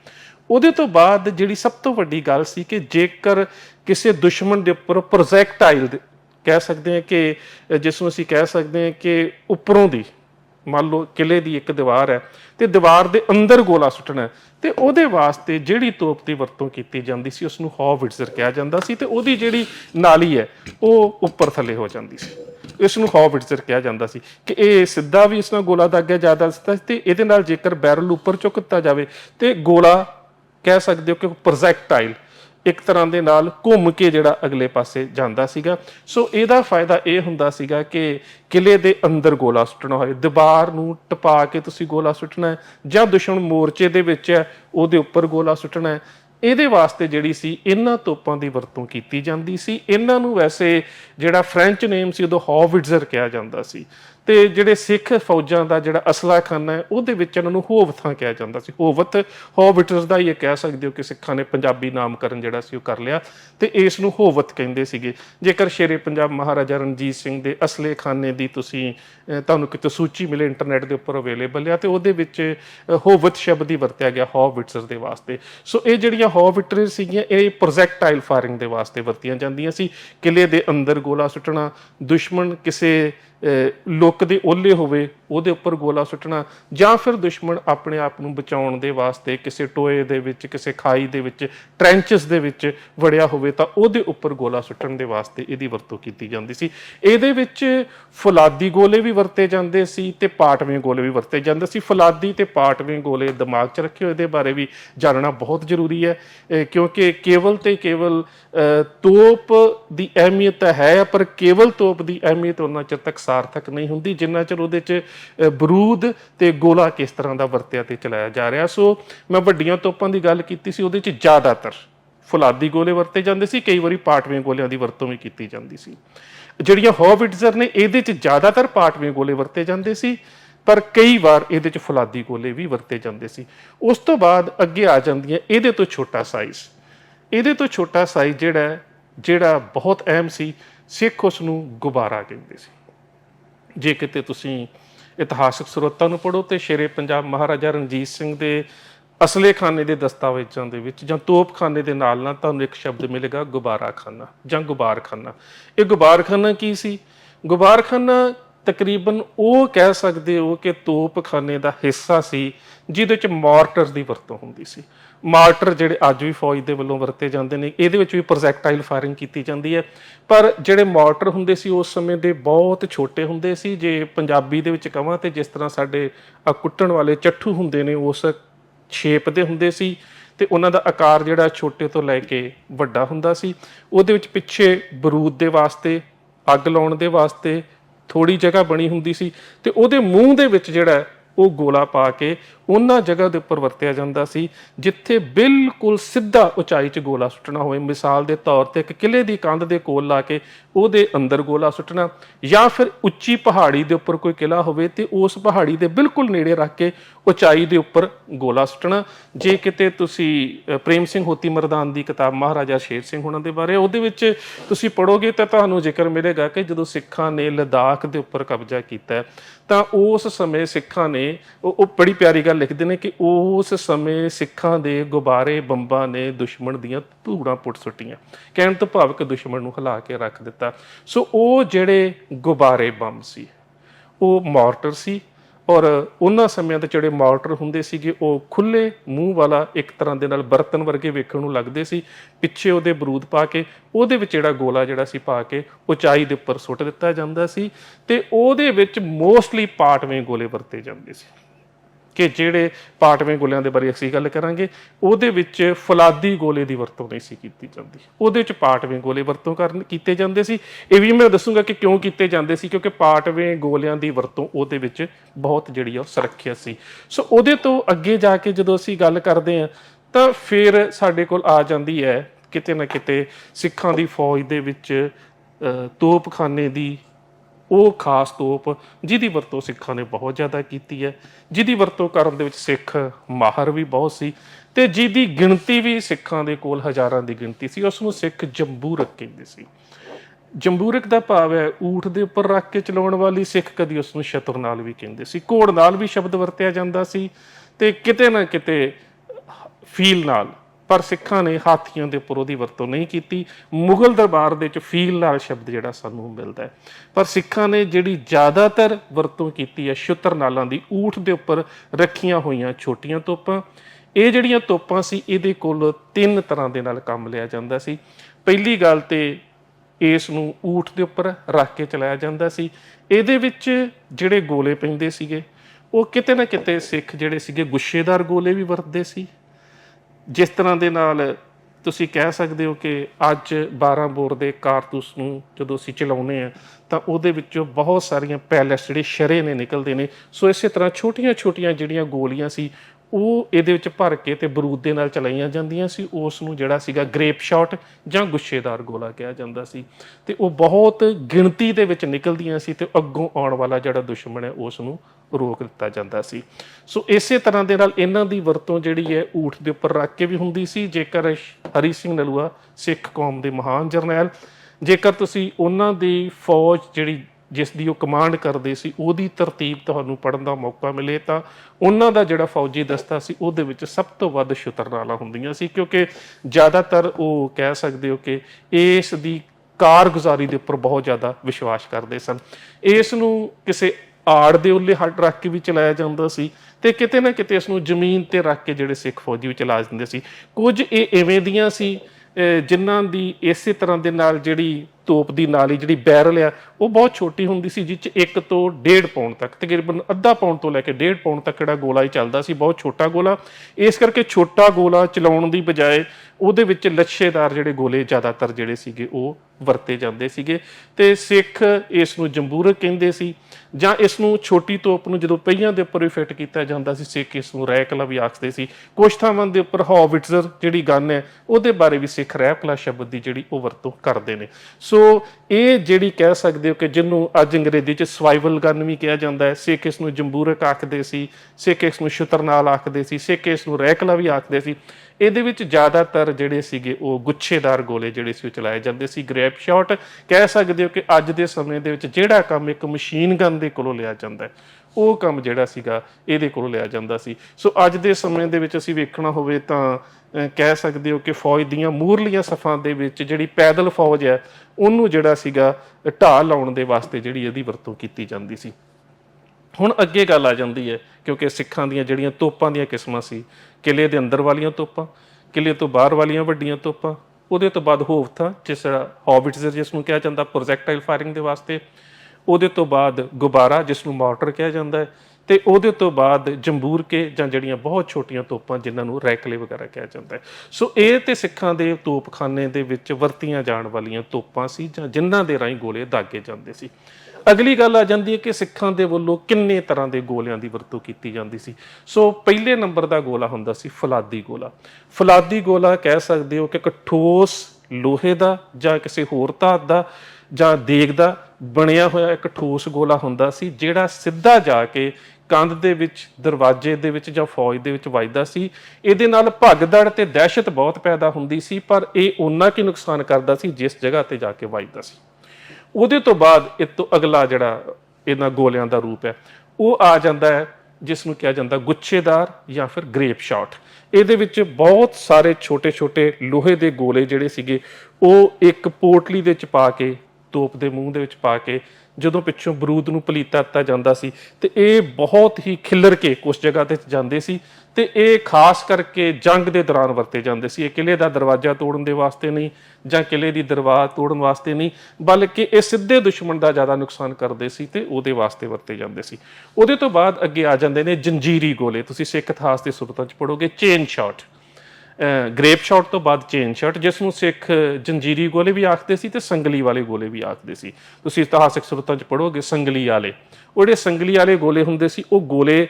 ਉਹਦੇ ਤੋਂ ਬਾਅਦ ਜਿਹੜੀ ਸਭ ਤੋਂ ਵੱਡੀ ਗੱਲ ਸੀ ਕਿ ਜੇਕਰ ਕਿਸੇ ਦੁਸ਼ਮਣ ਦੇ ਉੱਪਰ ਪ੍ਰੋਜੈਕਟਾਈਲ ਕਹਿ ਸਕਦੇ ਹਾਂ ਕਿ, ਜਿਸ ਨੂੰ ਅਸੀਂ ਕਹਿ ਸਕਦੇ ਹਾਂ ਕਿ ਉੱਪਰੋਂ ਦੀ, ਮੰਨ ਲਓ ਕਿਲੇ ਦੀ ਇੱਕ ਦੀਵਾਰ ਹੈ, ਤੇ ਦੀਵਾਰ ਦੇ ਅੰਦਰ ਗੋਲਾ ਸੁੱਟਣਾ ਤੇ ਉਹਦੇ ਵਾਸਤੇ ਜਿਹੜੀ ਤੋਪ ਦੀ ਵਰਤੋਂ ਕੀਤੀ ਜਾਂਦੀ ਸੀ ਉਸ ਨੂੰ ਹੌਵਿਟਜ਼ਰ ਕਿਹਾ ਜਾਂਦਾ ਸੀ ਤੇ ਉਹਦੀ ਜਿਹੜੀ ਨਾਲੀ ਹੈ, ਉਹ ਉੱਪਰ ਥੱਲੇ ਹੋ ਜਾਂਦੀ ਸੀ। ਇਸ ਨੂੰ ਹੌਵਿਟਜ਼ਰ ਕਿਹਾ ਜਾਂਦਾ ਸੀ ਕਿ ਇਹ ਸਿੱਧਾ ਵੀ ਇਸ ਨਾਲ ਗੋਲਾ ਦਾ ਦਾਗਿਆ ਜਾਂਦਾ ਸੀ ਤੇ ਇਹਦੇ ਨਾਲ ਜੇਕਰ ਬੈਰਲ ਉੱਪਰ ਚੁੱਕ ਦਿੱਤਾ ਜਾਵੇ ਤੇ ਗੋਲਾ ਕਹਿ ਸਕਦੇ ਹੋ ਕਿ ਪ੍ਰੋਜੈਕਟਾਈਲ ਇੱਕ ਤਰ੍ਹਾਂ ਦੇ ਨਾਲ ਘੁੰਮ ਕੇ ਜਿਹੜਾ ਅਗਲੇ ਪਾਸੇ ਜਾਂਦਾ ਸੀਗਾ। ਸੋ ਇਹਦਾ ਫਾਇਦਾ ਇਹ ਹੁੰਦਾ ਸੀਗਾ ਕਿ ਕਿਲੇ ਦੇ ਅੰਦਰ ਗੋਲਾ ਸੁੱਟਣਾ ਹੋਵੇ ਦੀਵਾਰ ਨੂੰ ਟਪਾ ਕੇ ਤੁਸੀਂ ਗੋਲਾ ਸੁੱਟਣਾ ਹੈ ਜਾਂ ਦੁਸ਼ਮਣ ਮੋਰਚੇ ਦੇ ਵਿੱਚ ਹੈ, ਉਹਦੇ ਉੱਪਰ ਗੋਲਾ ਸੁੱਟਣਾ ਹੈ। ਇਹਦੇ ਵਾਸਤੇ ਜਿਹੜੀ ਸੀ, ਇਹਨਾਂ ਤੋਪਾਂ ਦੀ ਵਰਤੋਂ ਕੀਤੀ ਜਾਂਦੀ ਸੀ। ਇਹਨਾਂ ਨੂੰ ਵੈਸੇ ਜਿਹੜਾ ਫ੍ਰੈਂਚ ਨੇਮ ਸੀ ਉਦੋਂ ਹੌਵਿਟਜ਼ਰ ਕਿਹਾ ਜਾਂਦਾ ਸੀ। ਤੇ ਜਿਹੜੇ ਸਿੱਖ ਫੌਜਾਂ ਦਾ ਜਿਹੜਾ ਅਸਲਾ ਖਾਨਾ ਹੈ ਉਹਦੇ ਵਿੱਚ ਇਹਨਾਂ ਨੂੰ ਹੋਵਥਾਂ ਕਿਹਾ ਜਾਂਦਾ ਸੀ। ਹੋਵਤ ਹੌਵਿਟਰਸ ਦਾ ਹੀ ਇਹ ਕਹਿ ਸਕਦੇ ਹੋ ਕਿ ਸਿੱਖਾਂ ਨੇ ਪੰਜਾਬੀ ਨਾਮਕਰਨ ਜਿਹੜਾ ਸੀ ਉਹ ਕਰ ਲਿਆ ਤੇ ਇਸ ਨੂੰ ਹੋਵਤ ਕਹਿੰਦੇ ਸੀਗੇ। ਜੇਕਰ ਸ਼ੇਰੇ ਪੰਜਾਬ ਮਹਾਰਾਜਾ ਰਣਜੀਤ ਸਿੰਘ ਦੇ ਅਸਲੇ ਖਾਨੇ ਦੀ ਤੁਸੀਂ ਤੁਹਾਨੂੰ ਕਿਤੇ ਸੂਚੀ ਮਿਲੇ ਇੰਟਰਨੈਟ ਦੇ ਉੱਪਰ ਅਵੇਲੇਬਲ ਆ ਤੇ ਉਹਦੇ ਵਿੱਚ ਹੋਵਤ ਸ਼ਬਦ ਹੀ ਵਰਤਿਆ ਗਿਆ ਹੌਵਿਟਰਸ ਦੇ ਵਾਸਤੇ। ਸੋ ਇਹ ਜਿਹੜੀਆਂ ਹੌਵਿਟਰ ਸੀਗੀਆਂ ਇਹ ਪ੍ਰੋਜੈਕਟਾਈਲ ਫਾਇਰਿੰਗ ਦੇ ਵਾਸਤੇ ਵਰਤੀਆਂ ਜਾਂਦੀਆਂ ਸੀ। ਕਿਲੇ ਦੇ ਅੰਦਰ ਗੋਲਾ ਸੁੱਟਣਾ ਦੁਸ਼ਮਣ ਕਿਸੇ ਅਹ, ਲੁੱਕ ਦੇ ਓਲੇ ਹੋਵੇ, ਉਹਦੇ ਉੱਪਰ ਗੋਲਾ ਸੁੱਟਣਾ, ਜਾਂ ਫਿਰ ਦੁਸ਼ਮਣ ਆਪਣੇ ਆਪ ਨੂੰ ਬਚਾਉਣ ਦੇ ਵਾਸਤੇ ਕਿਸੇ ਟੋਏ ਦੇ ਵਿੱਚ, ਕਿਸੇ ਖਾਈ ਦੇ ਵਿੱਚ ਟ੍ਰੈਂਚਸ ਦੇ ਵਿੱਚ ਵੜਿਆ ਹੋਵੇ, ਤਾਂ ਉਹਦੇ ਉੱਪਰ ਗੋਲਾ ਸੁੱਟਣ ਦੇ ਵਾਸਤੇ ਇਹਦੀ ਵਰਤੋਂ ਕੀਤੀ ਜਾਂਦੀ ਸੀ। ਇਹਦੇ ਵਿੱਚ ਫੁਲਾਦੀ ਗੋਲੇ ਵੀ ਵਰਤੇ ਜਾਂਦੇ ਸੀ ਤੇ ਪਾਟਵੇਂ ਗੋਲੇ ਵੀ ਵਰਤੇ ਜਾਂਦੇ ਸੀ। ਫੁਲਾਦੀ ਤੇ ਪਾਟਵੇਂ ਗੋਲੇ ਦਿਮਾਗ 'ਚ ਰੱਖਿਓ, ਇਹਦੇ ਬਾਰੇ ਵੀ ਜਾਣਨਾ ਬਹੁਤ ਜ਼ਰੂਰੀ ਹੈ ਕਿਉਂਕਿ ਕੇਵਲ ਤੇ ਕੇਵਲ ਤੋਪ ਦੀ ਅਹਿਮੀਅਤ ਤਾਂ ਹੈ, ਪਰ ਕੇਵਲ ਤੋਪ ਦੀ ਅਹਿਮੀਅਤ ਉਹਨਾਂ ਚਿਰ ਤੱਕ ਸਾਰਥਕ ਨਹੀਂ ਹੁੰਦੀ। ਜਿੰਨਾ ਚਿਰ ਉਹਦੇ 'ਚ ਬਰੂਦ ਤੇ ਗੋਲਾ ਕਿਸ ਤਰ੍ਹਾਂ ਦਾ ਵਰਤਿਆ ਤੇ ਚਲਾਇਆ ਜਾ ਰਿਹਾ। ਸੋ ਮੈਂ ਵੱਡੀਆਂ ਤੋਪਾਂ ਦੀ ਗੱਲ ਕੀਤੀ ਸੀ, ਉਹਦੇ 'ਚ ਜ਼ਿਆਦਾਤਰ ਫੁਲਾਦੀ ਗੋਲੇ ਵਰਤੇ ਜਾਂਦੇ ਸੀ, ਕਈ ਵਾਰੀ ਪਾਟਵੇਂ ਗੋਲਿਆਂ ਦੀ ਵਰਤੋਂ ਵੀ ਕੀਤੀ ਜਾਂਦੀ ਸੀ। ਜਿਹੜੀਆਂ ਹੌਵਿਟਜ਼ਰ ਨੇ, ਇਹਦੇ 'ਚ ਜ਼ਿਆਦਾਤਰ ਪਾਟਵੇਂ ਗੋਲੇ ਵਰਤੇ ਜਾਂਦੇ ਸੀ, ਪਰ ਕਈ ਵਾਰ ਇਹਦੇ 'ਚ ਫੁਲਾਦੀ ਗੋਲੇ ਵੀ ਵਰਤੇ ਜਾਂਦੇ ਸੀ। ਉਸ ਤੋਂ ਬਾਅਦ ਅੱਗੇ ਆ ਜਾਂਦੀਆਂ, ਇਹਦੇ ਤੋਂ ਛੋਟਾ ਸਾਈਜ਼ ਇਹਦੇ ਤੋਂ ਛੋਟਾ ਸਾਈਜ਼ ਜਿਹੜਾ ਜਿਹੜਾ ਬਹੁਤ ਅਹਿਮ ਸੀ, ਸਿੱਖ ਉਸ ਨੂੰ ਗੁਬਾਰਾ ਕਹਿੰਦੇ ਸੀ। ਜੇ ਕਿਤੇ ਤੁਸੀਂ ਇਤਿਹਾਸਕ ਸਰੋਤਾਂ ਨੂੰ ਪੜ੍ਹੋ ਤੇ ਸ਼ੇਰੇ ਪੰਜਾਬ ਮਹਾਰਾਜਾ ਰਣਜੀਤ ਸਿੰਘ ਦੇ ਅਸਲੇ ਖਾਨੇ ਦੇ ਦਸਤਾਵੇਜ਼ਾਂ ਦੇ ਵਿੱਚ ਜਾਂ ਤੋਪਖਾਨੇ ਦੇ ਨਾਲ ਨਾਲ ਤੁਹਾਨੂੰ ਇੱਕ ਸ਼ਬਦ ਮਿਲੇਗਾ, ਗੁਬਾਰਾਖਾਨਾ ਜਾਂ ਗੁਬਾਰਖਾਨਾ। ਇਹ ਗੁਬਾਰਖਾਨਾ ਕੀ ਸੀ? ਗੁਬਾਰਖਾਨਾ ਤਕਰੀਬਨ ਉਹ ਕਹਿ ਸਕਦੇ ਹੋ ਕਿ ਤੋਪਖਾਨੇ ਦਾ ਹਿੱਸਾ ਸੀ, ਜਿਹਦੇ ਵਿੱਚ ਮਾਰਟਰਸ ਦੀ ਵਰਤੋਂ ਹੁੰਦੀ ਸੀ। ਮਾਰਟਰ ਜਿਹੜੇ ਅੱਜ ਵੀ ਫੌਜ ਦੇ ਵੱਲੋਂ ਵਰਤੇ ਜਾਂਦੇ ਨੇ, ਇਹਦੇ ਵਿੱਚ ਵੀ ਪ੍ਰੋਜੈਕਟਾਈਲ ਫਾਇਰਿੰਗ ਕੀਤੀ ਜਾਂਦੀ ਹੈ। ਪਰ ਜਿਹੜੇ ਮਾਰਟਰ ਹੁੰਦੇ ਸੀ, ਉਸ ਸਮੇਂ ਦੇ ਬਹੁਤ ਛੋਟੇ ਹੁੰਦੇ ਸੀ। ਜੇ ਪੰਜਾਬੀ ਦੇ ਵਿੱਚ ਕਹਾਂ ਤੇ ਜਿਸ ਤਰ੍ਹਾਂ ਸਾਡੇ ਆਹ ਕੁੱਟਣ ਵਾਲੇ ਚੱਠੂ ਹੁੰਦੇ ਨੇ, ਉਸ ਸ਼ੇਪ ਦੇ ਹੁੰਦੇ ਸੀ ਤੇ ਉਹਨਾਂ ਦਾ ਆਕਾਰ ਜਿਹੜਾ ਛੋਟੇ ਤੋਂ ਲੈ ਕੇ ਵੱਡਾ ਹੁੰਦਾ ਸੀ। ਉਹਦੇ ਵਿੱਚ ਪਿੱਛੇ ਬਰੂਦ ਦੇ ਵਾਸਤੇ, ਅੱਗ ਲਾਉਣ ਦੇ ਵਾਸਤੇ ਥੋੜੀ ਜਗ੍ਹਾ ਬਣੀ ਹੁੰਦੀ ਸੀ ਤੇ ਉਹਦੇ ਮੂੰਹ ਦੇ ਵਿੱਚ ਜਿਹੜਾ ਉਹ ਗੋਲਾ ਪਾ ਕੇ ਉਹਨਾਂ ਜਗ੍ਹਾ ਦੇ ਉੱਪਰ ਵਰਤਿਆ ਜਾਂਦਾ ਸੀ, ਜਿੱਥੇ ਬਿਲਕੁਲ ਸਿੱਧਾ ਉਚਾਈ 'ਚ ਗੋਲਾ ਸੁੱਟਣਾ ਹੋਵੇ। ਮਿਸਾਲ ਦੇ ਤੌਰ ਤੇ ਇੱਕ ਕਿਲੇ ਦੀ ਕੰਧ ਦੇ ਕੋਲ ਲਾ ਕੇ ਉਹਦੇ ਅੰਦਰ ਗੋਲਾ ਸੁੱਟਣਾ ਜਾਂ ਫਿਰ ਉੱਚੀ ਪਹਾੜੀ ਦੇ ਉੱਪਰ ਕੋਈ ਕਿਲਾ ਹੋਵੇ ਤੇ ਉਸ ਪਹਾੜੀ ਦੇ ਬਿਲਕੁਲ ਨੇੜੇ ਰੱਖ ਕੇ ਉਚਾਈ ਦੇ ਉੱਪਰ ਗੋਲਾ ਸੁੱਟਣਾ। ਜੇ ਕਿਤੇ ਤੁਸੀਂ ਪ੍ਰੇਮ ਸਿੰਘ ਹੋਤੀ ਮਰਦਾਨ ਦੀ ਕਿਤਾਬ ਮਹਾਰਾਜਾ ਸ਼ੇਰ ਸਿੰਘ ਹੁਣਾਂ ਦੇ ਬਾਰੇ, ਉਹਦੇ ਵਿੱਚ ਤੁਸੀਂ ਪੜੋਗੇ ਤਾਂ ਤੁਹਾਨੂੰ ਜ਼ਿਕਰ ਮਿਲੇਗਾ ਕਿ ਜਦੋਂ ਸਿੱਖਾਂ ਨੇ ਲਦਾਖ ਦੇ ਉੱਪਰ ਕਬਜ਼ਾ ਕੀਤਾ ਤਾਂ ਉਸ ਸਮੇਂ ਸਿੱਖਾਂ ਨੇ, ਉਹ ਉਹ ਬੜੀ ਪਿਆਰੀ ਗੱਲ ਲਿਖਦੇ ਨੇ ਕਿ ਉਸ ਸਮੇਂ ਸਿੱਖਾਂ ਦੇ ਗੁਬਾਰੇ ਬੰਬਾਂ ਨੇ ਦੁਸ਼ਮਣ ਦੀਆਂ ਧੂੜਾਂ ਪੁੱਟ ਸੁੱਟੀਆਂ। ਕਹਿਣ ਤੋਂ ਭਾਵ ਕਿ ਦੁਸ਼ਮਣ ਨੂੰ ਹਿਲਾ ਕੇ ਰੱਖ ਦਿੱਤਾ। ਸੋ ਉਹ ਜਿਹੜੇ ਗੁਬਾਰੇ ਬੰਬ ਸੀ, ਉਹ ਮਾਰਟਰ ਸੀ ਔਰ ਉਹਨਾਂ ਸਮਿਆਂ ਦੇ ਜਿਹੜੇ ਮਾਰਟਰ ਹੁੰਦੇ ਸੀਗੇ, ਉਹ ਖੁੱਲੇ ਮੂੰਹ ਵਾਲਾ ਇੱਕ ਤਰ੍ਹਾਂ ਦੇ ਨਾਲ ਬਰਤਨ ਵਰਗੇ ਵੇਖਣ ਨੂੰ ਲੱਗਦੇ ਸੀ। ਪਿੱਛੇ ਉਹਦੇ ਬਰੂਦ ਪਾ ਕੇ, ਉਹਦੇ ਵਿੱਚ ਜਿਹੜਾ ਗੋਲਾ ਜਿਹੜਾ ਸੀ ਪਾ ਕੇ ਉਚਾਈ ਦੇ ਉੱਪਰ ਸੁੱਟ ਦਿੱਤਾ ਜਾਂਦਾ ਸੀ ਤੇ ਉਹਦੇ ਵਿੱਚ ਮੋਸਟਲੀ ਪਾਟਵੇਂ ਗੋਲੇ ਵਰਤੇ ਜਾਂਦੇ ਸੀ। ਕਿ ਜਿਹੜੇ ਪਾਟਵੇਂ ਗੋਲਿਆਂ ਦੇ ਬਾਰੇ ਅਸੀਂ ਗੱਲ ਕਰਾਂਗੇ, ਉਹਦੇ ਵਿੱਚ ਫਲਾਦੀ ਗੋਲੇ ਦੀ ਵਰਤੋਂ ਨਹੀਂ ਸੀ ਕੀਤੀ ਜਾਂਦੀ। ਉਹਦੇ 'ਚ ਪਾਟਵੇਂ ਗੋਲੇ ਵਰਤੋਂ ਕਰਨ, ਕੀਤੇ ਜਾਂਦੇ ਸੀ। ਇਹ ਵੀ ਮੈਂ ਦੱਸੂਗਾ ਕਿ ਕਿਉਂ ਕੀਤੇ ਜਾਂਦੇ ਸੀ, ਕਿਉਂਕਿ ਪਾਟਵੇਂ ਗੋਲਿਆਂ ਦੀ ਵਰਤੋਂ ਉਹਦੇ ਵਿੱਚ ਬਹੁਤ ਜਿਹੜੀ ਆ ਉਹ ਸੁਰੱਖਿਅਤ ਸੀ। ਸੋ ਉਹਦੇ ਤੋਂ ਅੱਗੇ ਜਾ ਕੇ ਜਦੋਂ ਅਸੀਂ ਗੱਲ ਕਰਦੇ ਹਾਂ, ਤਾਂ ਫਿਰ ਸਾਡੇ ਕੋਲ ਆ ਜਾਂਦੀ ਹੈ ਕਿਤੇ ਨਾ ਕਿਤੇ ਸਿੱਖਾਂ ਦੀ ਫੌਜ ਦੇ ਵਿੱਚ ਤੋਪਖਾਨੇ ਦੀ ਉਹ ਖਾਸ ਤੋਪ ਜਿਹਦੀ ਵਰਤੋਂ ਸਿੱਖਾਂ ਨੇ ਬਹੁਤ ਜ਼ਿਆਦਾ ਕੀਤੀ ਹੈ। ਜਿਹਦੀ ਵਰਤੋਂ ਕਰਨ ਦੇ ਵਿੱਚ ਸਿੱਖ ਮਾਹਰ ਵੀ ਬਹੁਤ ਸੀ ਤੇ ਜਿਹਦੀ ਗਿਣਤੀ ਵੀ ਸਿੱਖਾਂ ਦੇ ਕੋਲ ਹਜ਼ਾਰਾਂ ਦੀ ਗਿਣਤੀ ਸੀ ਉਸ ਨੂੰ ਸਿੱਖ ਜੰਬੂਰਕ ਕਹਿੰਦੇ ਸੀ। ਜੰਬੂਰਕ ਦਾ ਭਾਵ ਹੈ ਊਠ ਦੇ ਉੱਪਰ ਰੱਖ ਕੇ ਚਲਾਉਣ ਵਾਲੀ, ਸਿੱਖ ਕਦੀ ਉਸ ਨੂੰ ਸ਼ਤਰ ਨਾਲ ਵੀ ਕਹਿੰਦੇ ਸੀ। ਘੋੜ ਨਾਲ ਵੀ ਸ਼ਬਦ ਵਰਤਿਆ ਜਾਂਦਾ ਸੀ ਤੇ ਕਿਤੇ ਨਾ ਕਿਤੇ ਫੀਲ ਨਾਲ ਪਰ ਸਿੱਖਾਂ ਨੇ ਹਾਥੀਆਂ ਦੇ ਉੱਪਰ ਉਹਦੀ ਵਰਤੋਂ ਨਹੀਂ ਕੀਤੀ। ਮੁਗਲ ਦਰਬਾਰ ਦੇ ਵਿੱਚ ਫੀਲ ਨਾਲ ਸ਼ਬਦ ਜਿਹੜਾ ਸਾਨੂੰ ਮਿਲਦਾ ਹੈ। ਪਰ ਸਿੱਖਾਂ ਨੇ ਜਿਹੜੀ ਜ਼ਿਆਦਾਤਰ ਵਰਤੋਂ ਕੀਤੀ ਹੈ ਸ਼ੁਤਰ ਨਾਲਾਂ ਦੀ, ਊਠ ਦੇ ਉੱਪਰ ਰੱਖੀਆਂ ਹੋਈਆਂ ਛੋਟੀਆਂ ਤੋਪਾਂ, ਇਹ ਜਿਹੜੀਆਂ ਤੋਪਾਂ ਸੀ, ਇਹਦੇ ਕੋਲ ਤਿੰਨ ਤਰ੍ਹਾਂ ਦੇ ਨਾਲ ਕੰਮ ਲਿਆ ਜਾਂਦਾ ਸੀ। ਪਹਿਲੀ ਗੱਲ ਤੇ ਇਸ ਨੂੰ ਊਠ ਦੇ ਉੱਪਰ ਰੱਖ ਕੇ ਚਲਾਇਆ ਜਾਂਦਾ ਸੀ। ਇਹਦੇ ਵਿੱਚ ਜਿਹੜੇ ਗੋਲੇ ਪੈਂਦੇ ਸੀਗੇ, ਉਹ ਕਿਤੇ ਨਾ ਕਿਤੇ ਸਿੱਖ ਜਿਹੜੇ ਸੀਗੇ ਗੁੱਸੇਦਾਰ ਗੋਲੇ ਵੀ ਵਰਤਦੇ ਸੀ। ਜਿਸ ਤਰ੍ਹਾਂ ਦੇ ਨਾਲ ਤੁਸੀਂ ਕਹਿ ਸਕਦੇ ਹੋ ਕਿ ਅੱਜ 12 ਬੋਰ ਦੇ ਕਾਰਤੂਸ ਨੂੰ ਜਦੋਂ ਅਸੀਂ ਚਲਾਉਨੇ ਆ ਤਾਂ ਉਹਦੇ ਵਿੱਚੋਂ ਬਹੁਤ ਸਾਰੀਆਂ ਪੈਲਸ ਜਿਹੜੇ ਸ਼ਰੇ ਨੇ ਨਿਕਲਦੇ ਨੇ। ਸੋ ਇਸੇ ਤਰ੍ਹਾਂ ਛੋਟੀਆਂ-ਛੋਟੀਆਂ ਜਿਹੜੀਆਂ ਗੋਲੀਆਂ ਸੀ ਉਹ ਇਹਦੇ ਵਿੱਚ ਭਰ ਕੇ ਤੇ ਬਰੂਦ ਦੇ ਨਾਲ ਚਲਾਈਆਂ ਜਾਂਦੀਆਂ ਸੀ। ਉਸ ਨੂੰ ਜਿਹੜਾ ਸੀਗਾ ਗ੍ਰੇਪ ਸ਼ਾਟ ਜਾਂ ਗੁੱਛੇਦਾਰ ਗੋਲਾ ਕਿਹਾ ਜਾਂਦਾ ਸੀ। ਤੇ ਉਹ ਬਹੁਤ ਗਿਣਤੀ ਦੇ ਵਿੱਚ ਨਿਕਲਦੀਆਂ ਸੀ ਤੇ ਅੱਗੋਂ ਆਉਣ ਵਾਲਾ ਜਿਹੜਾ ਦੁਸ਼ਮਣ ਹੈ, ਉਸ ਨੂੰ ਰੋਕ ਦਿੱਤਾ ਜਾਂਦਾ ਸੀ। ਸੋ ਇਸੇ ਤਰ੍ਹਾਂ ਦੇ ਨਾਲ ਇਹਨਾਂ ਦੀ ਵਰਤੋਂ ਜਿਹੜੀ ਹੈ, ਊਠ ਦੇ ਉੱਪਰ ਰੱਖ ਕੇ ਵੀ ਹੁੰਦੀ ਸੀ। ਜੇਕਰ ਹਰੀ ਸਿੰਘ ਨਲੂਆ, ਸਿੱਖ ਕੌਮ ਦੇ ਮਹਾਨ ਜਰਨੈਲ, ਜੇਕਰ ਤੁਸੀਂ ਉਹਨਾਂ ਦੀ ਫੌਜ ਜਿਹੜੀ ਜਿਸ ਦੀ ਉਹ ਕਮਾਂਡ ਕਰਦੇ ਸੀ, ਉਹਦੀ ਤਰਤੀਬ ਤੁਹਾਨੂੰ ਪੜਨ ਦਾ ਮੌਕਾ ਮਿਲੇ ਤਾਂ ਉਹਨਾਂ ਦਾ ਜਿਹੜਾ ਫੌਜੀ ਦਸਤਾ ਸੀ, ਉਹਦੇ ਵਿੱਚ ਸਭ ਤੋਂ ਵੱਧ ਸ਼ੁਤਰਨਾਲਾ ਹੁੰਦੀਆਂ ਸੀ, ਕਿਉਂਕਿ ਜ਼ਿਆਦਾਤਰ ਉਹ ਕਹਿ ਸਕਦੇ ਹੋ ਕਿ ਇਸ ਦੀ ਕਾਰਗੁਜ਼ਾਰੀ ਦੇ ਉੱਪਰ ਬਹੁਤ ਜ਼ਿਆਦਾ ਵਿਸ਼ਵਾਸ ਕਰਦੇ ਸਨ। ਇਸ ਨੂੰ ਕਿਸੇ ਆੜ ਦੇ ਉੱਲੇ ਹੱਟ ਰੱਖ ਕੇ ਵੀ ਚਲਾਇਆ ਜਾਂਦਾ ਸੀ ਤੇ ਕਿਤੇ ਨਾ ਕਿਤੇ ਇਸ ਨੂੰ ਜ਼ਮੀਨ ਤੇ ਰੱਖ ਕੇ ਜਿਹੜੇ ਸਿੱਖ ਫੌਜੀ ਵੀ ਚਲਾ ਦਿੰਦੇ ਸੀ। ਕੁਝ ਇਹ ਐਵੇਂ ਦੀਆਂ ਸੀ, ਅਹ ਜਿਨ੍ਹਾਂ ਦੀ ਇਸੇ ਤਰ੍ਹਾਂ ਦੇ ਨਾਲ ਜਿਹੜੀ ਤੋਪ ਦੀ ਨਾਲ ਹੀ ਜਿਹੜੀ ਬੈਰਲ ਆ ਉਹ ਬਹੁਤ ਛੋਟੀ ਹੁੰਦੀ ਸੀ ਜਿਸ ਚ 1 ਤੋਂ 1.5 ਪਾਉਣ ਤੱਕ, ਤਕਰੀਬਨ ਅੱਧਾ ਪਾਉਣ ਤੋਂ ਲੈ ਕੇ 1.5 ਪਾਉਣ ਤੱਕ ਜਿਹੜਾ ਗੋਲਾ ਹੀ ਚੱਲਦਾ ਸੀ, ਬਹੁਤ ਛੋਟਾ ਗੋਲਾ। ਇਸ ਕਰਕੇ ਛੋਟਾ ਗੋਲਾ ਚਲਾਉਣ ਦੀ ਬਜਾਏ ਉਹਦੇ ਵਿੱਚ ਲੱਛੇਦਾਰ ਜਿਹੜੇ ਗੋਲੇ ਜ਼ਿਆਦਾਤਰ ਜਿਹੜੇ ਸੀਗੇ, ਉਹ ਵਰਤੇ ਜਾਂਦੇ ਸੀਗੇ। ਤੇ ਸਿੱਖ ਇਸ ਨੂੰ ਜੰਬੂਰਕ ਕਹਿੰਦੇ ਸੀ, ਜਾਂ ਇਸ ਨੂੰ ਛੋਟੀ ਤੋਪ ਨੂੰ ਜਦੋਂ ਪਹੀਆਂ ਦੇ ਉੱਪਰ ਵੀ ਫਿੱਟ ਕੀਤਾ ਜਾਂਦਾ ਸੀ, ਸਿੱਖ ਇਸ ਨੂੰ ਰੈਕਲਾ ਵੀ ਆਖਦੇ ਸੀ। ਕੁਝ ਥਾਵਾਂ ਦੇ ਉੱਪਰ ਹੌਵਿਟਜ਼ਰ ਜਿਹੜੀ ਗਨ ਹੈ, ਉਹਦੇ ਬਾਰੇ ਵੀ ਸਿੱਖ ਰੈਕਲਾ ਸ਼ਬਦ ਦੀ ਜਿਹੜੀ ਉਹ ਵਰਤੋਂ ਕਰਦੇ ਨੇ। ਸੋ ਇਹ ਜਿਹੜੀ ਕਹਿ ਸਕਦੇ ਹੋ ਕਿ ਜਿਹਨੂੰ ਅੱਜ ਅੰਗਰੇਜ਼ੀ ਚ ਸਵਾਈਵਲ ਗਨ ਵੀ ਕਿਹਾ ਜਾਂਦਾ ਹੈ। ਸਿੱਖ ਇਸ ਨੂੰ ਜੰਬੂਰਕ ਆਖਦੇ ਸੀ, ਸਿੱਖ ਇਸ ਨੂੰ ਸ਼ੁਤਰਨਾਲ ਆਖਦੇ ਸੀ, ਸਿੱਖ ਇਸ ਨੂੰ ਰੈਕਲਾ ਵੀ ਆਖਦੇ ਸੀ। ਇਹਦੇ ਵਿੱਚ ਜ਼ਿਆਦਾਤਰ ਜਿਹੜੇ ਸੀਗੇ ਉਹ ਗੁੱਛੇਦਾਰ ਗੋਲੇ ਜਿਹੜੇ ਸੀ ਉਹ ਚਲਾਏ ਜਾਂਦੇ ਸੀ ਗ੍ਰੈਪ ਸ਼ਾਟ ਕਹਿ ਸਕਦੇ ਹੋ ਕਿ ਅੱਜ ਦੇ ਸਮੇਂ ਦੇ ਵਿੱਚ ਜਿਹੜਾ ਕੰਮ ਇੱਕ ਮਸ਼ੀਨ ਗਨ ਦੇ ਕੋਲੋਂ ਲਿਆ ਜਾਂਦਾ ਹੈ, ਉਹ ਕੰਮ ਜਿਹੜਾ ਸੀਗਾ ਇਹਦੇ ਕੋਲੋਂ ਲਿਆ ਜਾਂਦਾ ਸੀ। ਸੋ ਅੱਜ ਦੇ ਸਮੇਂ ਦੇ ਵਿੱਚ ਅਸੀਂ ਵੇਖਣਾ ਹੋਵੇ ਤਾਂ ਕਹਿ ਸਕਦੇ ਹੋ ਕਿ ਫੌਜ ਦੀਆਂ ਮੂਰਲੀਆਂ ਸਫਾਂ ਦੇ ਵਿੱਚ ਜਿਹੜੀ ਪੈਦਲ ਫੌਜ ਹੈ, ਉਹਨੂੰ ਜਿਹੜਾ ਸੀਗਾ ਢਾਹ ਲਾਉਣ ਦੇ ਵਾਸਤੇ ਜਿਹੜੀ ਇਹਦੀ ਵਰਤੋਂ ਕੀਤੀ ਜਾਂਦੀ ਸੀ। ਹੁਣ ਅੱਗੇ ਗੱਲ ਆ ਜਾਂਦੀ ਹੈ, ਕਿਉਂਕਿ ਸਿੱਖਾਂ ਦੀਆਂ ਜਿਹੜੀਆਂ ਤੋਪਾਂ ਦੀਆਂ ਕਿਸਮਾਂ ਸੀ, ਕਿਲੇ ਦੇ ਅੰਦਰ ਵਾਲੀਆਂ ਤੋਪਾਂ, ਕਿਲੇ ਤੋਂ ਬਾਹਰ ਵਾਲੀਆਂ ਵੱਡੀਆਂ ਤੋਪਾਂ, ਉਹਦੇ ਤੋਂ ਬਾਅਦ ਹੋਵਥਾਂ ਜਿਸ ਹੌਬਿਟਜ਼ਰ ਜਿਸ ਨੂੰ ਕਿਹਾ ਜਾਂਦਾ ਪ੍ਰੋਜੈਕਟਾਈਲ ਫਾਇਰਿੰਗ ਦੇ ਵਾਸਤੇ, ਉਹਦੇ ਤੋਂ ਬਾਅਦ ਗੁਬਾਰਾ ਜਿਸ ਨੂੰ ਮਾਰਟਰ ਕਿਹਾ ਜਾਂਦਾ ਹੈ ਤੇ ਉਹਦੇ ਤੋਂ ਬਾਅਦ ਜੰਬੂਰ ਕੇ ਜਾਂ ਜਿਹੜੀਆਂ ਬਹੁਤ ਛੋਟੀਆਂ ਤੋਪਾਂ ਜਿਨ੍ਹਾਂ ਨੂੰ ਰੈਕਲੇ ਵਗੈਰਾ ਕਿਹਾ ਜਾਂਦਾ ਹੈ। ਸੋ ਇਹ ਤੇ ਸਿੱਖਾਂ ਦੇ ਤੋਪਖਾਨੇ ਦੇ ਵਿੱਚ ਵਰਤੀਆਂ ਜਾਣ ਵਾਲੀਆਂ ਤੋਪਾਂ ਸੀ ਜਾਂ ਜਿਨ੍ਹਾਂ ਦੇ ਰਾਹੀਂ ਗੋਲੇ ਦਾਗੇ ਜਾਂਦੇ ਸੀ। ਅਗਲੀ ਗੱਲ ਆ ਜਾਂਦੀ ਹੈ ਕਿ ਸਿੱਖਾਂ ਦੇ ਵੱਲੋਂ ਕਿੰਨੇ ਤਰ੍ਹਾਂ ਦੇ ਗੋਲਿਆਂ ਦੀ ਵਰਤੋਂ ਕੀਤੀ ਜਾਂਦੀ ਸੀ। ਸੋ ਪਹਿਲੇ ਨੰਬਰ ਦਾ ਗੋਲਾ ਹੁੰਦਾ ਸੀ ਫਲਾਦੀ ਗੋਲਾ। ਫਲਾਦੀ ਗੋਲਾ ਕਹਿ ਸਕਦੇ ਹੋ ਕਿ ਇੱਕ ਠੋਸ ਲੋਹੇ ਦਾ ਜਾਂ ਕਿਸੇ ਹੋਰ ਧਾਤ ਦਾ ਜਾਂ ਦੇਗ ਦਾ ਬਣਿਆ ਹੋਇਆ ਇੱਕ ਠੋਸ ਗੋਲਾ ਹੁੰਦਾ ਸੀ, ਜਿਹੜਾ ਸਿੱਧਾ ਜਾ ਕੇ ਕੰਧ ਦੇ ਵਿੱਚ, ਦਰਵਾਜ਼ੇ ਦੇ ਵਿੱਚ ਜਾਂ ਫੌਜ ਦੇ ਵਿੱਚ ਵੱਜਦਾ ਸੀ। ਇਹਦੇ ਨਾਲ ਭਗਦੜ ਤੇ ਦਹਿਸ਼ਤ ਬਹੁਤ ਪੈਦਾ ਹੁੰਦੀ ਸੀ, ਪਰ ਇਹ ਉਹਨਾਂ ਕੀ ਨੁਕਸਾਨ ਕਰਦਾ ਸੀ ਜਿਸ ਜਗ੍ਹਾ ਤੇ ਜਾ ਕੇ ਵੱਜਦਾ ਸੀ। ਉਹਦੇ ਤੋਂ ਬਾਅਦ ਇਹ ਤੋਂ ਅਗਲਾ ਜਿਹੜਾ ਇਹਨਾਂ ਗੋਲਿਆਂ ਦਾ ਰੂਪ ਹੈ, ਉਹ ਆ ਜਾਂਦਾ ਹੈ, ਜਿਸ ਨੂੰ ਕਿਹਾ ਜਾਂਦਾ ਗੁੱਛੇਦਾਰ ਜਾਂ ਫਿਰ ਗ੍ਰੇਪ ਸ਼ਾਟ। ਇਹਦੇ ਵਿੱਚ ਬਹੁਤ ਸਾਰੇ ਛੋਟੇ-ਛੋਟੇ ਲੋਹੇ ਦੇ ਗੋਲੇ ਜਿਹੜੇ ਸੀਗੇ, ਉਹ ਇੱਕ ਪੋਟਲੀ ਦੇ ਵਿੱਚ ਪਾ ਕੇ, ਤੋਪ ਦੇ ਮੂੰਹ ਦੇ ਵਿੱਚ ਪਾ ਕੇ ਜਦੋਂ ਪਿੱਛੋਂ ਬਰੂਦ ਨੂੰ ਪਲੀਤਾ ਦਿੱਤਾ ਜਾਂਦਾ ਸੀ ਤੇ ਇਹ ਬਹੁਤ ਹੀ ਖਿੱਲਰ ਕੇ ਕੁਝ ਜਗ੍ਹਾ ਤੇ ਜਾਂਦੇ ਸੀ ਤੇ ਇਹ ਖਾਸ ਕਰਕੇ ਜੰਗ ਦੇ ਦੌਰਾਨ ਵਰਤੇ ਜਾਂਦੇ ਸੀ। ਇਹ ਕਿਲੇ ਦਾ ਦਰਵਾਜ਼ਾ ਤੋੜਨ ਦੇ ਵਾਸਤੇ ਨਹੀਂ ਜਾਂ ਕਿਲੇ ਦੀ ਦਰਵਾਜ਼ਾ ਤੋੜਨ ਵਾਸਤੇ ਨਹੀਂ, ਬਲਕਿ ਇਹ ਸਿੱਧੇ ਦੁਸ਼ਮਣ ਦਾ ਜ਼ਿਆਦਾ ਨੁਕਸਾਨ ਕਰਦੇ ਸੀ ਤੇ ਉਹਦੇ ਵਾਸਤੇ ਵਰਤੇ ਜਾਂਦੇ ਸੀ। ਉਹਦੇ ਤੋਂ ਬਾਅਦ ਅੱਗੇ ਆ ਜਾਂਦੇ ਨੇ ਜੰਜੀਰੀ ਗੋਲੇ। ਤੁਸੀਂ ਸਿੱਖ ਇਤਿਹਾਸ ਦੇ ਸੁਰਤਾਂ 'ਚ ਪੜੋਗੇ ਚੇਨ ਸ਼ਾਟ ਗ੍ਰੇਪ ਸ਼ਾਟ ਤੋਂ ਬਾਅਦ ਚੇਨ ਸ਼ਾਟ ਜਿਸ ਨੂੰ ਸਿੱਖ ਜੰਜੀਰੀ ਗੋਲੇ ਵੀ ਆਖਦੇ ਸੀ ਤੇ ਸੰਗਲੀ ਵਾਲੇ ਗੋਲੇ ਵੀ ਆਖਦੇ ਸੀ। ਤੁਸੀਂ ਇਤਿਹਾਸਕ ਸਰੋਤਾਂ 'ਚ ਪੜੋਗੇ ਸੰਗਲੀ ਵਾਲੇ। ਉਹ ਜਿਹੜੇ ਸੰਗਲੀ ਵਾਲੇ ਗੋਲੇ ਹੁੰਦੇ ਸੀ, ਉਹ ਗੋਲੇ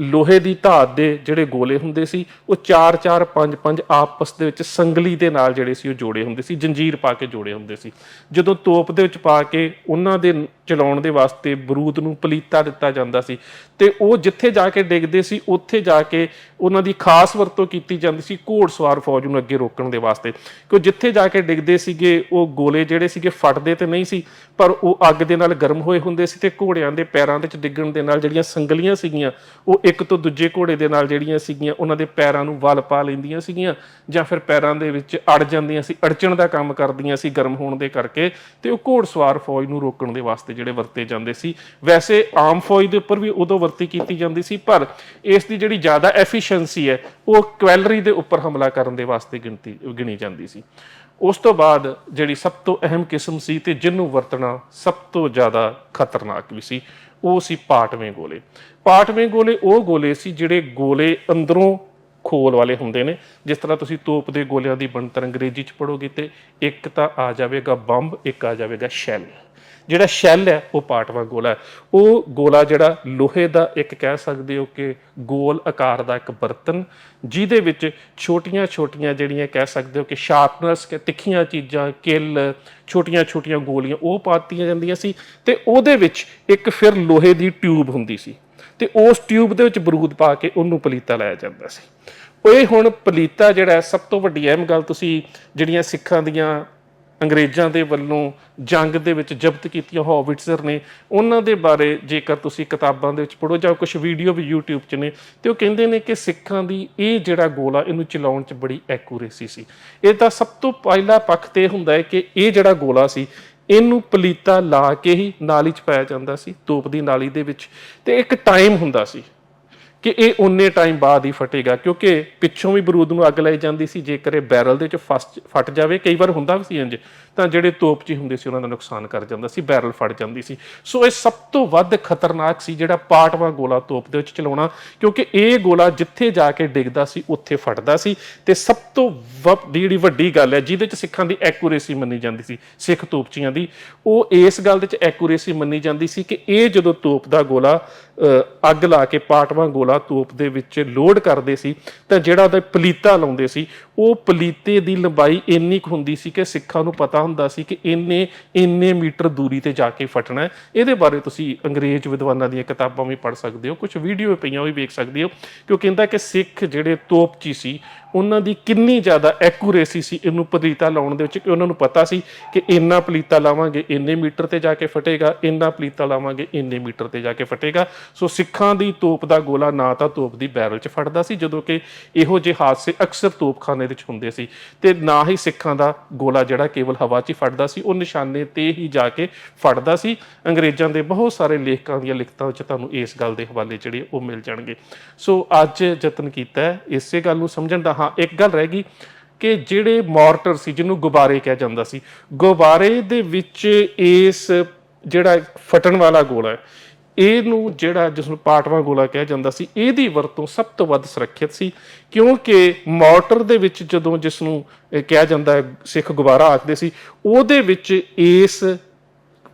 ਲੋਹੇ ਦੀ ਧਾਤ ਦੇ ਜਿਹੜੇ ਗੋਲੇ ਹੁੰਦੇ ਸੀ, ਉਹ 4 4 5 5 ਆਪਸ ਦੇ ਵਿੱਚ ਸੰਗਲੀ ਦੇ ਨਾਲ ਜਿਹੜੇ ਸੀ ਉਹ ਜੋੜੇ ਹੁੰਦੇ ਸੀ, ਜੰਜੀਰ ਪਾ ਕੇ ਜੋੜੇ ਹੁੰਦੇ ਸੀ। ਜਦੋਂ ਤੋਪ ਦੇ ਵਿੱਚ ਪਾ ਕੇ ਉਹਨਾਂ ਦੇ ਚਲਾਉਣ ਦੇ ਵਾਸਤੇ ਬਰੂਦ ਨੂੰ ਪਲੀਤਾ ਦਿੱਤਾ ਜਾਂਦਾ ਸੀ ਤੇ ਉਹ ਜਿੱਥੇ ਜਾ ਕੇ ਡਿੱਗਦੇ ਸੀ, ਉੱਥੇ ਜਾ ਕੇ ਉਹਨਾਂ ਦੀ ਖਾਸ ਵਰਤੋਂ ਕੀਤੀ ਜਾਂਦੀ ਸੀ ਘੋੜਸਵਾਰ ਫੌਜ ਨੂੰ ਅੱਗੇ ਰੋਕਣ ਦੇ ਵਾਸਤੇ। ਕਿ ਜਿੱਥੇ ਜਾ ਕੇ ਡਿੱਗਦੇ ਸੀਗੇ, ਉਹ ਗੋਲੇ ਜਿਹੜੇ ਸੀਗੇ ਫਟਦੇ ਤੇ ਨਹੀਂ ਸੀ, ਪਰ ਉਹ ਅੱਗ ਦੇ ਨਾਲ ਗਰਮ ਹੋਏ ਹੁੰਦੇ ਸੀ ਤੇ ਘੋੜਿਆਂ ਦੇ ਪੈਰਾਂ ਦੇ ਵਿੱਚ ਡਿੱਗਣ ਦੇ ਨਾਲ ਜਿਹੜੀਆਂ ਸੰਗਲੀਆਂ ਸੀਗੀਆਂ, ਉਹ ਇੱਕ ਤੋਂ ਦੂਜੇ ਘੋੜੇ ਦੇ ਨਾਲ ਜਿਹੜੀਆਂ ਸੀਗੀਆਂ, ਉਹਨਾਂ ਦੇ ਪੈਰਾਂ ਨੂੰ ਵਲ ਪਾ ਲੈਂਦੀਆਂ ਸੀਗੀਆਂ ਜਾਂ ਫਿਰ ਪੈਰਾਂ ਦੇ ਵਿੱਚ ਅੜ ਜਾਂਦੀਆਂ ਸੀ, ਅੜਚਣ ਦਾ ਕੰਮ ਕਰਦੀਆਂ ਸੀ ਗਰਮ ਹੋਣ ਦੇ ਕਰਕੇ ਤੇ ਉਹ ਘੋੜਸਵਾਰ ਫੌਜ ਨੂੰ ਰੋਕਣ ਦੇ ਵਾਸਤੇ ਜਿਹੜੇ ਵਰਤੇ ਜਾਂਦੇ ਸੀ। ਵੈਸੇ ਆਮ ਫੌਜ ਦੇ ਉੱਪਰ ਵੀ ਉਦੋਂ ਵਰਤੀ ਕੀਤੀ ਜਾਂਦੀ ਸੀ, ਪਰ ਇਸ ਦੀ ਜਿਹੜੀ ਜ਼ਿਆਦਾ ਐਫੀਸ਼ੀਐਂਸੀ ਹੈ, ਉਹ ਕਵੈਲਰੀ ਦੇ ਉੱਪਰ ਹਮਲਾ ਕਰਨ ਦੇ ਵਾਸਤੇ ਗਿਣਤੀ, ਗਿਣੀ ਜਾਂਦੀ ਸੀ। ਉਸ ਤੋਂ ਬਾਅਦ ਜਿਹੜੀ ਸਭ ਤੋਂ ਅਹਿਮ ਕਿਸਮ ਸੀ ਤੇ ਜਿਹਨੂੰ ਵਰਤਣਾ ਸਭ ਤੋਂ ਜ਼ਿਆਦਾ ਖਤਰਨਾਕ ਵੀ ਸੀ ਉਹ ਸੀ ਪਾਟਵੇਂ ਗੋਲੇ। ਪਾਟਵੇਂ ਗੋਲੇ ਉਹ ਗੋਲੇ ਸੀ ਜਿਹੜੇ ਗੋਲੇ ਅੰਦਰੋਂ ਖੋਲ ਵਾਲੇ ਹੁੰਦੇ ਨੇ। ਜਿਸ ਤਰ੍ਹਾਂ ਤੁਸੀਂ ਤੋਪ ਦੇ ਗੋਲਿਆਂ ਦੀ ਬਣਤਰ ਅੰਗਰੇਜ਼ੀ ਚ ਪੜੋਗੇ ਤੇ ਇੱਕ ਤਾਂ ਆ ਜਾਵੇਗਾ ਬੰਬ, ਇੱਕ ਆ ਜਾਵੇਗਾ ਸ਼ੈਲ। ਜਿਹੜਾ ਸ਼ੈਲ ਹੈ, ਉਹ ਪਾਟਵਾ ਗੋਲਾ ਹੈ। ਉਹ ਗੋਲਾ ਜਿਹੜਾ ਲੋਹੇ ਦਾ ਇੱਕ ਕਹਿ ਸਕਦੇ ਹੋ ਕਿ ਗੋਲ ਆਕਾਰ ਦਾ ਇੱਕ ਬਰਤਨ, ਜਿਹਦੇ ਵਿੱਚ ਛੋਟੀਆਂ-ਛੋਟੀਆਂ ਜਿਹੜੀਆਂ ਕਹਿ ਸਕਦੇ ਹੋ ਕਿ ਸ਼ਾਰਪਨਰਸ ਕਿ ਤਿੱਖੀਆਂ ਚੀਜ਼ਾਂ, ਕਿੱਲ, ਛੋਟੀਆਂ-ਛੋਟੀਆਂ ਗੋਲੀਆਂ, ਉਹ ਪਾਤੀਆਂ ਜਾਂਦੀਆਂ ਸੀ ਤੇ ਉਹਦੇ ਵਿੱਚ ਇੱਕ ਫਿਰ ਲੋਹੇ ਦੀ ਟਿਊਬ ਹੁੰਦੀ ਸੀ ਤੇ ਉਸ ਟਿਊਬ ਦੇ ਵਿੱਚ ਬਰੂਦ ਪਾ ਕੇ ਉਹਨੂੰ ਪਲੀਤਾ ਲਾਇਆ ਜਾਂਦਾ ਸੀ। ਉਹ ਇਹ ਹੁਣ ਪਲੀਤਾ ਜਿਹੜਾ ਸਭ ਤੋਂ ਵੱਡੀ ਅਹਿਮ ਗੱਲ ਤੁਸੀਂ ਜਿਹੜੀਆਂ ਸਿੱਖਾਂ ਦੀਆਂ ਅੰਗਰੇਜ਼ਾਂ ਦੇ ਵੱਲੋਂ ਜੰਗ ਦੇ ਵਿੱਚ ਜ਼ਬਤ ਕੀਤੀਆਂ ਹੌਵਿਟਜ਼ਰ ਨੇ, ਉਹਨਾਂ ਦੇ ਬਾਰੇ ਜੇਕਰ ਤੁਸੀਂ ਕਿਤਾਬਾਂ ਦੇ ਵਿੱਚ ਪੜੋ ਜਾਂ ਕੁਝ ਵੀਡੀਓ ਵੀ YouTube 'ਚ ਨੇ, ਤੇ ਉਹ ਕਹਿੰਦੇ ਨੇ ਕਿ ਸਿੱਖਾਂ ਦੀ ਇਹ ਜਿਹੜਾ ਗੋਲਾ ਇਹਨੂੰ ਚਲਾਉਣ 'ਚ ਬੜੀ ਐਕੂਰੇਸੀ ਸੀ। ਇਹਦਾ ਸਭ ਤੋਂ ਪਹਿਲਾ ਪੱਖ ਤੇ ਇਹ ਹੁੰਦਾ ਹੈ ਕਿ ਇਹ ਜਿਹੜਾ ਗੋਲਾ ਸੀ, ਇਹਨੂੰ ਪਲੀਤਾ ਲਾ ਕੇ ਹੀ ਨਾਲੀ 'ਚ ਪਾਇਆ ਜਾਂਦਾ ਸੀ, ਤੋਪ ਦੀ ਨਾਲੀ ਦੇ ਵਿੱਚ। ਤੇ ਇੱਕ ਟਾਈਮ ਹੁੰਦਾ ਸੀ ਕਿ ਇਹ ਉਨੇ ਟਾਈਮ ਬਾਅਦ ਹੀ ਫਟੇਗਾ, ਕਿਉਂਕਿ ਪਿੱਛੋਂ ਵੀ ਬਰੂਦ ਨੂੰ ਅੱਗ ਲਾਈ ਜਾਂਦੀ ਸੀ, ਜੇਕਰ ਇਹ ਬੈਰਲ ਦੇ ਵਿੱਚ ਫਸ ਫਟ ਜਾਵੇ, ਕਈ ਵਾਰ ਹੁੰਦਾ ਵੀ ਸੀ ਇੰਜ ਤਾਂ ਜਿਹੜੇ ਤੋਪ ਹੁੰਦੇ ਸੀ, ਉਹਨਾਂ ਦਾ ਨੁਕਸਾਨ ਕਰ ਜਾਂਦਾ ਸੀ, ਬੈਰਲ ਫੜ ਜਾਂਦੀ ਸੀ। ਸੋ ਇਹ ਸਭ ਤੋਂ ਵੱਧ ਖਤਰਨਾਕ ਸੀ ਜਿਹੜਾ ਪਾਟਵਾ ਗੋਲਾ ਤੋਪ ਦੇ ਵਿੱਚ ਚਲਾਉਣਾ, ਕਿਉਂਕਿ ਇਹ ਗੋਲਾ ਜਿੱਥੇ ਜਾ ਕੇ ਡਿੱਗਦਾ ਸੀ, ਉੱਥੇ ਫਟਦਾ ਸੀ। ਤੇ ਸਭ ਤੋਂ ਵੱਧ- ਜਿਹੜੀ ਵੱਡੀ ਗੱਲ ਹੈ, ਜਿਹਦੇ 'ਚ ਸਿੱਖਾਂ ਦੀ ਐਕੂਰੇਸੀ ਮੰਨੀ ਜਾਂਦੀ ਸੀ, ਸਿੱਖ ਤੋਪਚੀਆਂ ਦੀ, ਉਹ ਇਸ ਗੱਲ ਦੇ 'ਚ ਐਕੂਰੇਸੀ ਮੰਨੀ ਜਾਂਦੀ ਸੀ ਕਿ ਇਹ ਜਦੋਂ ਤੋਪ ਦਾ ਗੋਲਾ ਅੱਗ ਲਾ ਕੇ ਪਾਟਵਾ ਗੋਲਾ ਤੋਪ ਦੇ ਵਿੱਚ ਲੋਡ ਕਰਦੇ ਸੀ, ਤਾਂ ਜਿਹੜਾ ਉਹਦਾ ਪਲੀਤਾ ਲਾਉਂਦੇ ਸੀ, ਉਹ ਪਲੀਤੇ ਦੀ ਲੰਬਾਈ ਇੰਨੀ ਕੁ ਹੁੰਦੀ ਸੀ ਕਿ ਸਿੱਖਾਂ ਨੂੰ ਪਤਾ ਹੁੰਦਾ ਸੀ ਕਿ ਇੰਨੇ ਇੰਨੇ ਮੀਟਰ ਦੂਰੀ ਤੇ ਜਾ ਕੇ ਫਟਣਾ ਹੈ। ਇਹਦੇ ਬਾਰੇ ਤੁਸੀਂ ਅੰਗਰੇਜ਼ ਵਿਦਵਾਨਾਂ ਦੀਆਂ ਕਿਤਾਬਾਂ ਵੀ ਪੜ੍ਹ ਸਕਦੇ ਹੋ ਕੁਝ ਵੀਡੀਓ ਪਈਆਂ ਵੀ ਵੇਖ ਸਕਦੇ ਹੋ। ਕਿਉਂਕਿ ਕਹਿੰਦਾ ਕਿ ਸਿੱਖ ਜਿਹੜੇ ਤੋਪਚੀ ਸੀ ਉਹਨਾਂ ਦੀ ਕਿੰਨੀ ਜ਼ਿਆਦਾ ਐਕੂਰੇਸੀ ਸੀ ਇਹਨੂੰ ਪਲੀਤਾ ਲਾਉਣ ਦੇ ਵਿੱਚ ਕਿ ਉਹਨਾਂ ਨੂੰ ਪਤਾ ਸੀ ਕਿ ਇੰਨਾ ਪਲੀਤਾ ਲਾਵਾਂਗੇ, ਇੰਨੇ ਮੀਟਰ ਤੇ ਜਾ ਕੇ ਫਟੇਗਾ, ਇੰਨਾ ਪਲੀਤਾ ਲਾਵਾਂਗੇ, ਇੰਨੇ ਮੀਟਰ ਤੇ ਜਾ ਕੇ ਫਟੇਗਾ। ਸੋ ਸਿੱਖਾਂ ਦੀ ਤੋਪ ਦਾ ਗੋਲਾ ਨਾ ਤਾਂ ਤੋਪ ਦੀ ਬੈਰਲ 'ਚ ਫਟਦਾ ਸੀ, ਜਦੋਂ ਕਿ ਇਹੋ ਜਿਹੇ ਹਾਦਸੇ ਅਕਸਰ ਤੋਪਖਾਨੇ ਵਿੱਚ ਹੁੰਦੇ ਸੀ ਤੇ ਨਾ ਹੀ ਸਿੱਖਾਂ ਦਾ ਗੋਲਾ ਜਿਹੜਾ ਕੇਵਲ ਹਵਾ 'ਚ ਹੀ ਫਟਦਾ ਸੀ, ਉਹ ਨਿਸ਼ਾਨੇ ਤੇ ਹੀ ਜਾ ਕੇ ਫਟਦਾ ਸੀ। ਅੰਗਰੇਜ਼ਾਂ ਦੇ ਬਹੁਤ ਸਾਰੇ ਲੇਖਕਾਂ ਦੀਆਂ ਲਿਖਤਾਂ ਵਿੱਚ ਤੁਹਾਨੂੰ ਇਸ ਗੱਲ ਦੇ ਹਵਾਲੇ ਜਿਹੜੇ ਉਹ ਮਿਲ ਜਾਣਗੇ। ਸੋ ਅੱਜ ਯਤਨ ਕੀਤਾ ਇਸੇ ਗੱਲ ਨੂੰ ਸਮਝਣ ਦਾ ਹਾਂ, ਇੱਕ ਗੱਲ ਰਹਿ ਗਈ ਕਿ ਜਿਹੜੇ ਮਾਰਟਰ ਸੀ, ਜਿਹਨੂੰ ਗੁਬਾਰੇ ਕਿਹਾ ਜਾਂਦਾ ਸੀ, ਗੁਬਾਰੇ ਦੇ ਵਿੱਚ ਇਸ ਜਿਹੜਾ ਫਟਣ ਵਾਲਾ ਗੋਲਾ ਹੈ, ਇਹਨੂੰ ਜਿਹੜਾ ਜਿਸ ਨੂੰ ਪਾਟਵਾ ਗੋਲਾ ਕਿਹਾ ਜਾਂਦਾ ਸੀ, ਇਹਦੀ ਵਰਤੋਂ ਸਭ ਤੋਂ ਵੱਧ ਸੁਰੱਖਿਅਤ ਸੀ, ਕਿਉਂਕਿ ਮਾਰਟਰ ਦੇ ਵਿੱਚ ਜਦੋਂ ਜਿਸ ਨੂੰ ਕਿਹਾ ਜਾਂਦਾ ਹੈ, ਸਿੱਖ ਗੁਬਾਰਾ ਆਖਦੇ ਸੀ, ਉਹਦੇ ਵਿੱਚ ਇਸ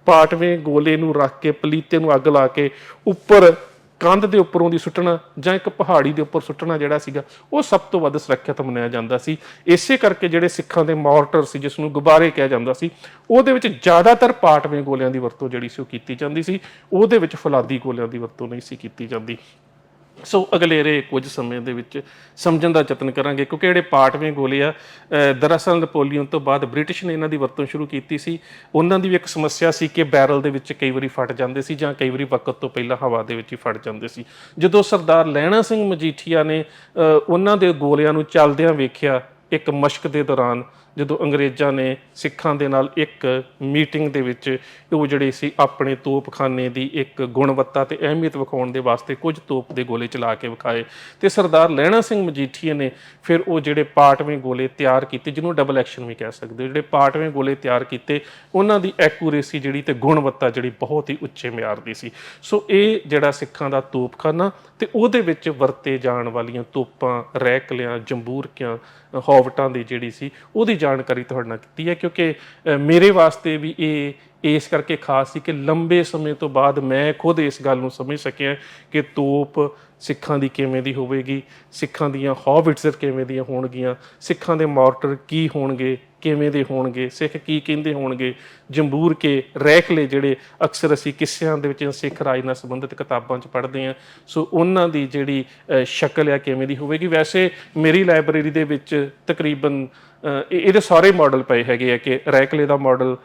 ਪਾਟਵੇਂ ਗੋਲੇ ਨੂੰ ਰੱਖ ਕੇ, ਪਲੀਤੇ ਨੂੰ ਅੱਗ ਲਾ ਕੇ, ਉੱਪਰ ਕੰਧ ਦੇ ਉੱਪਰੋਂ ਦੀ ਸੁੱਟਣਾ ਜਾਂ ਇੱਕ ਪਹਾੜੀ ਦੇ ਉੱਪਰ ਸੁੱਟਣਾ ਜਿਹੜਾ ਸੀਗਾ, ਉਹ ਸਭ ਤੋਂ ਵੱਧ ਸੁਰੱਖਿਅਤ ਮੰਨਿਆ ਜਾਂਦਾ ਸੀ। ਇਸੇ ਕਰਕੇ ਜਿਹੜੇ ਸਿੱਖਾਂ ਦੇ ਮੋਰਟਰ ਸੀ, ਜਿਸ ਨੂੰ ਗੁਬਾਰੇ ਕਿਹਾ ਜਾਂਦਾ ਸੀ, ਉਹਦੇ ਵਿੱਚ ਜ਼ਿਆਦਾਤਰ ਪਾਟਵੇਂ ਗੋਲਿਆਂ ਦੀ ਵਰਤੋਂ ਜਿਹੜੀ ਸੀ ਉਹ ਕੀਤੀ ਜਾਂਦੀ ਸੀ। ਉਹਦੇ ਵਿੱਚ ਫਲਾਦੀ ਗੋਲਿਆਂ ਦੀ ਵਰਤੋਂ ਨਹੀਂ ਸੀ ਕੀਤੀ ਜਾਂਦੀ। ਸੋ ਅਗਲੇਰੇ ਕੁਝ ਸਮੇਂ ਦੇ ਵਿੱਚ ਸਮਝਣ ਦਾ ਯਤਨ ਕਰਾਂਗੇ, ਕਿਉਂਕਿ ਜਿਹੜੇ ਪਾਟਵੇਂ ਗੋਲੇ ਆ, ਅਹ ਦਰਅਸਲ ਨਪੋਲੀਅਨ ਤੋਂ ਬਾਅਦ ਬ੍ਰਿਟਿਸ਼ ਨੇ ਇਹਨਾਂ ਦੀ ਵਰਤੋਂ ਸ਼ੁਰੂ ਕੀਤੀ ਸੀ। ਉਹਨਾਂ ਦੀ ਵੀ ਇੱਕ ਸਮੱਸਿਆ ਸੀ ਕਿ ਬੈਰਲ ਦੇ ਵਿੱਚ ਕਈ ਵਾਰੀ ਫਟ ਜਾਂਦੇ ਸੀ ਜਾਂ ਕਈ ਵਾਰੀ ਵਕਤ ਤੋਂ ਪਹਿਲਾਂ ਹਵਾ ਦੇ ਵਿੱਚ ਹੀ ਫਟ ਜਾਂਦੇ ਸੀ। ਜਦੋਂ ਸਰਦਾਰ ਲਹਿਣਾ ਸਿੰਘ ਮਜੀਠੀਆ ਨੇ, ਅਹ ਉਹਨਾਂ ਦੇ ਗੋਲਿਆਂ ਨੂੰ ਚੱਲਦਿਆਂ ਵੇਖਿਆ, ਇੱਕ ਮਸ਼ਕ ਦੇ ਦੌਰਾਨ ਜਦੋਂ ਅੰਗਰੇਜ਼ਾਂ ਨੇ ਸਿੱਖਾਂ ਦੇ ਨਾਲ ਇੱਕ ਮੀਟਿੰਗ ਦੇ ਵਿੱਚ ਉਹ ਜਿਹੜੇ ਸੀ ਆਪਣੇ ਤੋਪਖਾਨੇ ਦੀ ਇੱਕ ਗੁਣਵੱਤਾ ਤੇ ਅਹਿਮੀਅਤ ਵਿਖਾਉਣ ਦੇ ਵਾਸਤੇ ਕੁਝ ਤੋਪ ਦੇ ਗੋਲੇ ਚਲਾ ਕੇ ਵਿਖਾਏ ਤੇ ਸਰਦਾਰ ਲਹਿਣਾ ਸਿੰਘ ਮਜੀਠੀਏ ਨੇ ਫਿਰ ਉਹ ਜਿਹੜੇ ਪਾਟਵੇਂ ਗੋਲੇ ਤਿਆਰ ਕੀਤੇ, ਜਿਹਨੂੰ ਡਬਲ ਐਕਸ਼ਨ ਵੀ ਕਹਿ ਸਕਦੇ ਹੋ, ਜਿਹੜੇ ਪਾਟਵੇਂ ਗੋਲੇ ਤਿਆਰ ਕੀਤੇ, ਉਹਨਾਂ ਦੀ ਐਕੂਰੇਸੀ ਜਿਹੜੀ ਤੇ ਗੁਣਵੱਤਾ ਜਿਹੜੀ ਬਹੁਤ ਹੀ ਉੱਚੇ ਮਿਆਰ ਦੀ ਸੀ। ਸੋ ਇਹ ਜਿਹੜਾ ਸਿੱਖਾਂ ਦਾ ਤੋਪਖਾਨਾ ਤੇ ਉਹਦੇ ਵਿੱਚ ਵਰਤੇ ਜਾਣ ਵਾਲੀਆਂ ਤੋਪਾਂ, ਰੈਕਲਿਆਂ, ਜੰਬੂਰਕਿਆਂ ਹੋਵਟਾਂ ਦੀ ਜਿਹੜੀ ਸੀ, ਉਹਦੀ ਜਾਣਕਾਰੀ ਤੁਹਾਡੇ ਨਾਲ ਕੀਤੀ ਹੈ, ਕਿਉਂਕਿ ਮੇਰੇ ਵਾਸਤੇ ਵੀ ਇਹ, ਇਸ ਕਰਕੇ ਖਾਸ ਸੀ ਕਿ ਲੰਬੇ ਸਮੇਂ ਤੋਂ ਬਾਅਦ ਮੈਂ ਖੁਦ ਇਸ ਗੱਲ ਨੂੰ ਸਮਝ ਸਕਿਆ ਕਿ ਤੋਪ ਸਿੱਖਾਂ ਦੀ ਕਿਵੇਂ ਦੀ ਹੋਵੇਗੀ, ਸਿੱਖਾਂ ਦੀਆਂ ਹੌਵਿਟਜ਼ਰ ਕਿਵੇਂ ਦੀਆਂ ਹੋਣਗੀਆਂ, ਸਿੱਖਾਂ ਦੇ ਮਾਰਟਰ ਕੀ ਹੋਣਗੇ ਕਿਵੇਂ ਦੇ ਹੋਣਗੇ, ਸਿੱਖ ਕੀ ਕਹਿੰਦੇ ਹੋਣਗੇ, ਜੰਬੂਰ ਕੇ ਰੈਕਲੇ ਜਿਹੜੇ ਅਕਸਰ ਅਸੀਂ ਕਿੱਸਿਆਂ ਦੇ ਵਿੱਚ ਜਾਂ ਸਿੱਖ ਰਾਜ ਨਾਲ ਸੰਬੰਧਿਤ ਕਿਤਾਬਾਂ 'ਚ ਪੜ੍ਹਦੇ ਹਾਂ। ਸੋ ਉਹਨਾਂ ਦੀ ਜਿਹੜੀ ਸ਼ਕਲ ਆ ਕਿਵੇਂ ਦੀ ਹੋਵੇਗੀ? ਵੈਸੇ ਮੇਰੀ ਲਾਇਬ੍ਰੇਰੀ ਦੇ ਵਿੱਚ ਤਕਰੀਬਨ ਇਹਦੇ ਸਾਰੇ ਮਾਡਲ ਪਏ ਹੈਗੇ ਆ ਕਿ ਰੈਕਲੇ ਦਾ ਮਾਡਲ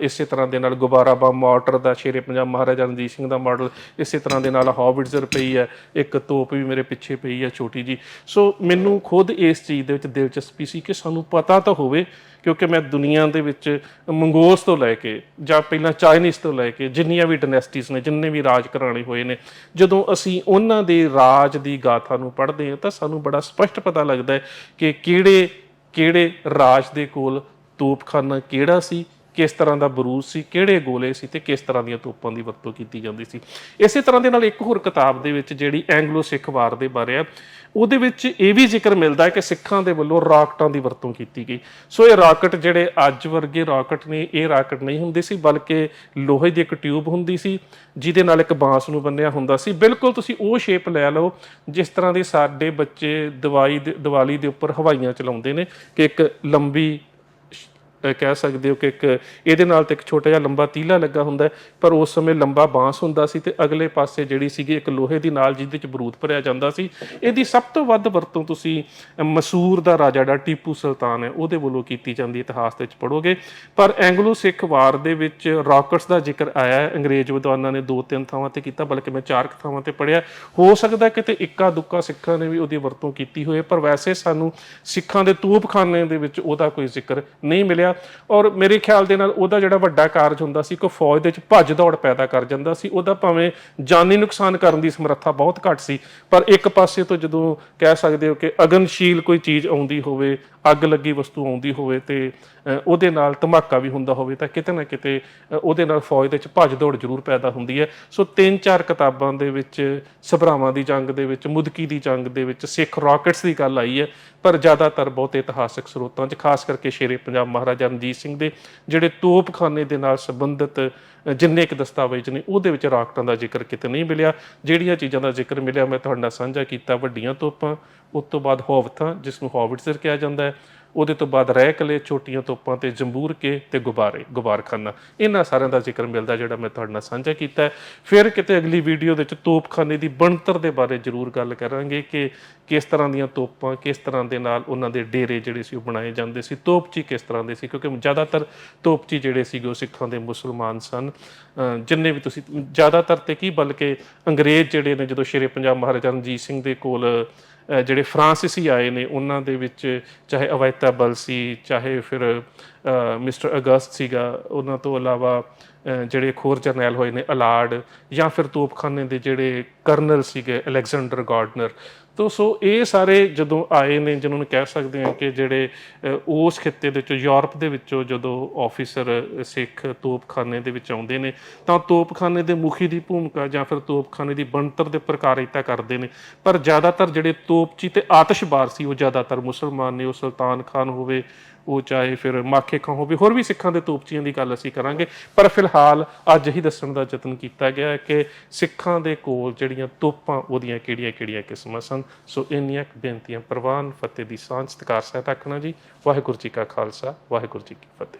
ਇਸੇ ਤਰ੍ਹਾਂ ਦੇ ਨਾਲ ਗੁਬਾਰਾ ਬੰਬ, ਮਾਰਟਰ ਦਾ ਸ਼ੇਰੇ ਪੰਜਾਬ ਮਹਾਰਾਜਾ ਰਣਜੀਤ ਸਿੰਘ ਦਾ ਮਾਡਲ, ਇਸੇ ਤਰ੍ਹਾਂ ਦੇ ਨਾਲ ਹੌਵਿਟਜ਼ਰ ਪਈ ਹੈ, ਇੱਕ ਤੋਪ ਵੀ ਮੇਰੇ ਪਿੱਛੇ ਪਈ ਹੈ ਛੋਟੀ ਜੀ ਸੋ ਮੈਨੂੰ ਖੁਦ ਇਸ ਚੀਜ਼ ਦੇ ਵਿੱਚ ਦਿਲਚਸਪੀ ਸੀ ਕਿ ਸਾਨੂੰ ਪਤਾ ਤਾਂ ਹੋਵੇ, ਕਿਉਂਕਿ ਮੈਂ ਦੁਨੀਆ ਦੇ ਵਿੱਚ ਮੰਗੋਸ ਤੋਂ ਲੈ ਕੇ ਜਾਂ ਪਹਿਲਾਂ ਚਾਈਨੀਜ਼ ਤੋਂ ਲੈ ਕੇ ਜਿੰਨੀਆਂ ਵੀ ਡਾਇਨੈਸਟੀਜ਼ ਨੇ, ਜਿੰਨੇ ਵੀ ਰਾਜ ਘਰਾਣੇ ਹੋਏ ਨੇ, ਜਦੋਂ ਅਸੀਂ ਉਹਨਾਂ ਦੇ ਰਾਜ ਦੀ ਗਾਥਾ ਨੂੰ ਪੜ੍ਹਦੇ ਹਾਂ ਤਾਂ ਸਾਨੂੰ ਬੜਾ ਸਪਸ਼ਟ ਪਤਾ ਲੱਗਦਾ ਹੈ ਕਿ ਕਿਹੜੇ ਕਿਹੜੇ ਰਾਜ ਦੇ ਕੋਲ ਤੋਪਖਾਨਾ ਕਿਹੜਾ ਸੀ ਕਿਸ ਤਰ੍ਹਾਂ ਦਾ ਬਰੂਦ ਸੀ, ਕਿਹੜੇ ਗੋਲੇ ਸੀ ਤੇ ਕਿਸ ਤਰ੍ਹਾਂ ਦੀਆਂ ਤੋਪਾਂ ਦੀ ਵਰਤੋਂ ਕੀਤੀ ਜਾਂਦੀ ਸੀ। ਇਸੇ ਤਰ੍ਹਾਂ ਦੇ ਨਾਲ ਇੱਕ ਹੋਰ ਕਿਤਾਬ ਦੇ ਵਿੱਚ ਜਿਹੜੀ ਐਂਗਲੋ ਸਿੱਖ ਵਾਰ ਦੇ ਬਾਰੇ ਆ, ਉਹਦੇ ਵਿੱਚ ਇਹ ਵੀ ਜ਼ਿਕਰ ਮਿਲਦਾ ਹੈ ਕਿ ਸਿੱਖਾਂ ਦੇ ਵੱਲੋਂ ਰਾਕਟਾਂ ਦੀ ਵਰਤੋਂ ਕੀਤੀ ਗਈ। ਸੋ ਇਹ ਰਾਕਟ ਜਿਹੜੇ ਅੱਜ ਵਰਗੇ ਰਾਕਟ ਨੇ, ਇਹ ਰਾਕਟ ਨਹੀਂ ਹੁੰਦੇ ਸੀ, ਬਲਕਿ ਲੋਹੇ ਦੀ ਇੱਕ ਟਿਊਬ ਹੁੰਦੀ ਸੀ, ਜਿਹਦੇ ਨਾਲ ਇੱਕ ਬਾਂਸ ਨੂੰ ਬੰਨਿਆ ਹੁੰਦਾ ਸੀ। ਬਿਲਕੁਲ ਤੁਸੀਂ ਉਹ ਸ਼ੇਪ ਲੈ ਲਓ, ਜਿਸ ਤਰ੍ਹਾਂ ਦੇ ਸਾਡੇ ਬੱਚੇ ਦਵਾਈ ਦੇ, ਦੀਵਾਲੀ ਦੇ ਉੱਪਰ ਹਵਾਈਆਂ ਚਲਾਉਂਦੇ ਨੇ, ਕਿ ਇੱਕ ਲੰਬੀ ਕਹਿ ਸਕਦੇ ਹੋ ਕਿ ਇੱਕ ਇਹਦੇ ਨਾਲ ਤੇ ਇੱਕ ਛੋਟਾ ਜਿਹਾ ਲੰਬਾ ਤੀਲਾ ਲੱਗਾ ਹੁੰਦਾ ਪਰ ਉਸ ਸਮੇਂ ਲੰਬਾ ਬਾਂਸ ਹੁੰਦਾ ਸੀ ਤੇ ਅਗਲੇ ਪਾਸੇ ਜਿਹੜੀ ਸੀਗੀ ਇੱਕ ਲੋਹੇ ਦੀ ਨਾਲ ਜਿਹਦੇ ਚ ਬਰੂਦ ਭਰਿਆ ਜਾਂਦਾ ਸੀ, ਇਹਦੀ ਸਭ ਤੋਂ ਵੱਧ ਵਰਤੋਂ ਤੁਸੀਂ ਮਸੂਰ ਦਾ ਰਾਜਾ ਜਿਹੜਾ ਟੀਪੂ ਸੁਲਤਾਨ ਹੈ, ਉਹਦੇ ਵੱਲੋਂ ਕੀਤੀ ਜਾਂਦੀ ਇਤਿਹਾਸ ਦੇ ਵਿੱਚ ਪੜੋਗੇ ਪਰ ਐਂਗਲੋ ਸਿੱਖ ਵਾਰ ਦੇ ਵਿੱਚ ਰਾਕਟਸ ਦਾ ਜ਼ਿਕਰ ਆਇਆ ਹੈ, ਅੰਗਰੇਜ਼ ਵਿਦਵਾਨਾਂ ਨੇ ਦੋ ਤਿੰਨ ਥਾਵਾਂ ਤੇ ਕੀਤਾ, ਬਲਕਿ ਮੈਂ ਚਾਰ ਕੁ ਥਾਵਾਂ ਤੇ ਪੜਿਆ ਹੋ ਸਕਦਾ ਕਿਤੇ ਇੱਕਾ ਦੁੱਕਾ ਸਿੱਖਾਂ ਨੇ ਵੀ ਉਹਦੀ ਵਰਤੋਂ ਕੀਤੀ ਹੋਏ, ਪਰ ਵੈਸੇ ਸਾਨੂੰ ਸਿੱਖਾਂ ਦੇ ਤੂਪਖਾਨੇ ਦੇ ਵਿੱਚ ਉਹਦਾ ਕੋਈ ਜ਼ਿਕਰ ਨਹੀਂ ਮਿਲਿਆ। ਔਰ ਮੇਰੇ ਖਿਆਲ ਦੇ ਨਾਲ ਉਹਦਾ ਜਿਹੜਾ ਵੱਡਾ ਕਾਰਜ ਹੁੰਦਾ ਸੀ ਕਿ ਫੌਜ ਦੇ ਵਿੱਚ ਭੱਜ ਦੌੜ ਪੈਦਾ ਕਰ ਜਾਂਦਾ ਸੀ, ਉਹਦਾ ਭਾਵੇਂ ਜਾਨੀ ਨੁਕਸਾਨ ਕਰਨ ਦੀ ਸਮਰੱਥਾ ਬਹੁਤ ਘੱਟ ਸੀ, ਪਰ ਇੱਕ ਪਾਸੇ ਤੋਂ ਜਦੋਂ ਕਹਿ ਸਕਦੇ ਹੋ ਕਿ ਅਗਨਸ਼ੀਲ ਕੋਈ ਚੀਜ਼ ਆਉਂਦੀ ਹੋਵੇ ਅੱਗ ਲੱਗੀ ਵਸਤੂ ਆਉਂਦੀ ਹੋਵੇ ਤੇ ਉਹਦੇ ਨਾਲ ਧਮਾਕਾ ਵੀ ਹੁੰਦਾ ਹੋਵੇ ਤਾਂ ਕਿਤੇ ਨਾ ਕਿਤੇ ਉਹਦੇ ਨਾਲ ਫੌਜ ਦੇ ਵਿੱਚ ਭੱਜ ਦੌੜ ਜ਼ਰੂਰ ਪੈਦਾ ਹੁੰਦੀ ਹੈ। ਸੋ ਤਿੰਨ ਚਾਰ ਕਿਤਾਬਾਂ ਦੇ ਵਿੱਚ, ਸਭਰਾਵਾਂ ਦੀ ਜੰਗ ਦੇ ਵਿੱਚ, ਮੁਦਕੀ ਦੀ ਜੰਗ ਦੇ ਵਿੱਚ, ਸਿੱਖ ਰਾਕਟਸ ਦੀ ਗੱਲ ਆਈ ਹੈ, ਪਰ ਜ਼ਿਆਦਾਤਰ ਬਹੁਤ ਇਤਿਹਾਸਕ ਸਰੋਤਾਂ 'ਚ, ਖਾਸ ਕਰਕੇ ਸ਼ੇਰੇ ਪੰਜਾਬ ਮਹਾਰਾਜਾ ਰਣਜੀਤ ਸਿੰਘ ਦੇ, ਜਿਹੜੇ ਤੋਪਖਾਨੇ ਦੇ ਨਾਲ ਸੰਬੰਧਿਤ ਜਿੰਨੇ ਕੁ ਦਸਤਾਵੇਜ਼ ਨੇ, ਉਹਦੇ ਵਿੱਚ ਰਾਕਟਾਂ ਦਾ ਜ਼ਿਕਰ ਕਿਤੇ ਨਹੀਂ ਮਿਲਿਆ। ਜਿਹੜੀਆਂ ਚੀਜ਼ਾਂ ਦਾ ਜ਼ਿਕਰ ਮਿਲਿਆ, ਮੈਂ ਤੁਹਾਡੇ ਨਾਲ ਸਾਂਝਾ ਕੀਤਾ ਵੱਡੀਆਂ ਤੋਪਾਂ, ਉਸ ਤੋਂ ਬਾਅਦ ਹੋਵਤਾਂ, ਜਿਸ ਨੂੰ ਹੋਵਿਟਜ਼ਰ ਕਿਹਾ ਜਾਂਦਾ ਹੈ। ਉਹਦੇ ਤੋਂ ਬਾਅਦ ਰਹਿ ਰਹਿਕਲੇ ਛੋਟੀਆਂ ਤੋਪਾਂ ਤੇ ਜੰਬੂਰ ਕੇ ਤੇ ਗੁਬਾਰੇ, ਗੁਬਾਰਖਾਨਾ। ਇਹਨਾਂ ਸਾਰਿਆਂ ਦਾ ਜ਼ਿਕਰ ਮਿਲਦਾ ਜਿਹੜਾ ਮੈਂ ਤੁਹਾਡੇ ਨਾਲ ਸਾਂਝਾ ਕੀਤਾ ਹੈ। ਫਿਰ ਕਿਤੇ ਅਗਲੀ ਵੀਡੀਓ ਦੇ ਵਿੱਚ ਤੋਪਖਾਨੇ ਦੀ ਬਣਤਰ ਦੇ ਬਾਰੇ ਜ਼ਰੂਰ ਗੱਲ ਕਰਾਂਗੇ ਕਿ ਕਿਸ ਤਰ੍ਹਾਂ ਦੀਆਂ ਤੋਪਾਂ, ਕਿਸ ਤਰ੍ਹਾਂ ਦੇ ਨਾਲ ਉਹਨਾਂ ਦੇ ਡੇਰੇ ਜਿਹੜੇ ਸੀ ਉਹ ਬਣਾਏ ਜਾਂਦੇ ਸੀ, ਤੋਪਚੀ ਕਿਸ ਤਰ੍ਹਾਂ ਦੇ ਸੀ, ਕਿਉਂਕਿ ਜ਼ਿਆਦਾਤਰ ਤੋਪਚੀ ਜਿਹੜੇ ਸੀਗੇ ਉਹ ਸਿੱਖਾਂ ਦੇ ਮੁਸਲਮਾਨ ਸਨ। ਜਿੰਨੇ ਵੀ ਤੁਸੀਂ ਜ਼ਿਆਦਾਤਰ ਤੇ ਕੀ, ਬਲਕਿ ਅੰਗਰੇਜ਼ ਜਿਹੜੇ ਨੇ, ਜਦੋਂ ਸ਼ੇਰੇ ਪੰਜਾਬ ਮਹਾਰਾਜਾ ਰਣਜੀਤ ਸਿੰਘ ਦੇ ਕੋਲ ਜਿਹੜੇ ਫਰਾਂਸੀਸੀ ਆਏ ਨੇ, ਉਹਨਾਂ ਦੇ ਵਿੱਚ ਚਾਹੇ ਅਵੈਤਾ ਬਲ ਸੀ, ਚਾਹੇ ਫਿਰ ਮਿਸਟਰ ਅਗਸਤ ਸੀਗਾ, ਉਹਨਾਂ ਤੋਂ ਇਲਾਵਾ ਜਿਹੜੇ ਖੋਰ ਜਰਨੈਲ ਹੋਏ ਨੇ, ਅਲਾਰਡ ਜਾਂ ਫਿਰ ਤੋਪਖਾਨੇ ਦੇ ਜਿਹੜੇ ਕਰਨਲ ਸੀਗੇ, ਅਲੈਗਜ਼ੈਂਡਰ ਗਾਰਡਨਰ ਤੋ, ਸੋ ਇਹ ਸਾਰੇ ਜਦੋਂ ਆਏ ਨੇ, ਜਿਹਨਾਂ ਨੂੰ ਕਹਿ ਸਕਦੇ ਹਾਂ ਕਿ ਜਿਹੜੇ ਉਸ ਖਿੱਤੇ ਦੇ ਵਿੱਚੋਂ, ਯੂਰਪ ਦੇ ਵਿੱਚੋਂ ਜਦੋਂ ਆਫੀਸਰ ਸਿੱਖ ਤੋਪਖਾਨੇ ਦੇ ਵਿੱਚ ਆਉਂਦੇ ਨੇ, ਤਾਂ ਤੋਪਖਾਨੇ ਦੇ ਮੁਖੀ ਦੀ ਭੂਮਿਕਾ ਜਾਂ ਫਿਰ ਤੋਪਖਾਨੇ ਦੀ ਬਣਤਰ ਦੇ ਪ੍ਰਕਾਰਿਤਾ ਕਰਦੇ ਨੇ। ਪਰ ਜ਼ਿਆਦਾਤਰ ਜਿਹੜੇ ਤੋਪਚੀ ਤੇ ਆਤਿਸ਼ਬਾਰ ਸੀ, ਉਹ ਜ਼ਿਆਦਾਤਰ ਮੁਸਲਮਾਨ ਨੇ, ਉਹ ਸੁਲਤਾਨ ਖਾਨ ਹੋਵੇ ਉਹ ਚਾਹੇ ਫਿਰ ਮਾਖੇ ਖਾਂ ਹੋਵੇ ਹੋਰ ਵੀ ਸਿੱਖਾਂ ਦੇ ਤੋਪਚੀਆਂ ਦੀ ਗੱਲ ਅਸੀਂ ਕਰਾਂਗੇ। ਪਰ ਫਿਲਹਾਲ ਅੱਜ ਹੀ ਦੱਸਣ ਦਾ ਯਤਨ ਕੀਤਾ ਗਿਆ ਕਿ ਸਿੱਖਾਂ ਦੇ ਕੋਲ ਜਿਹੜੀਆਂ ਤੋਪਾਂ, ਉਹਦੀਆਂ ਕਿਹੜੀਆਂ-ਕਿਹੜੀਆਂ ਕਿਸਮਾਂ ਸਨ? ਸੋ ਇੰਨੀਆਂ ਕੁ ਬੇਨਤੀਆਂ, ਪ੍ਰਵਾਨ ਫਤਿਹ ਦੀ ਸਾਂਝ, ਸਤਿਕਾਰ ਸਹਿਤ ਆਖਣਾ ਜੀ। ਵਾਹਿਗੁਰੂ ਜੀ ਕਾ ਖਾਲਸਾ, ਵਾਹਿਗੁਰੂ ਜੀ ਕੀ ਫਤਿਹ।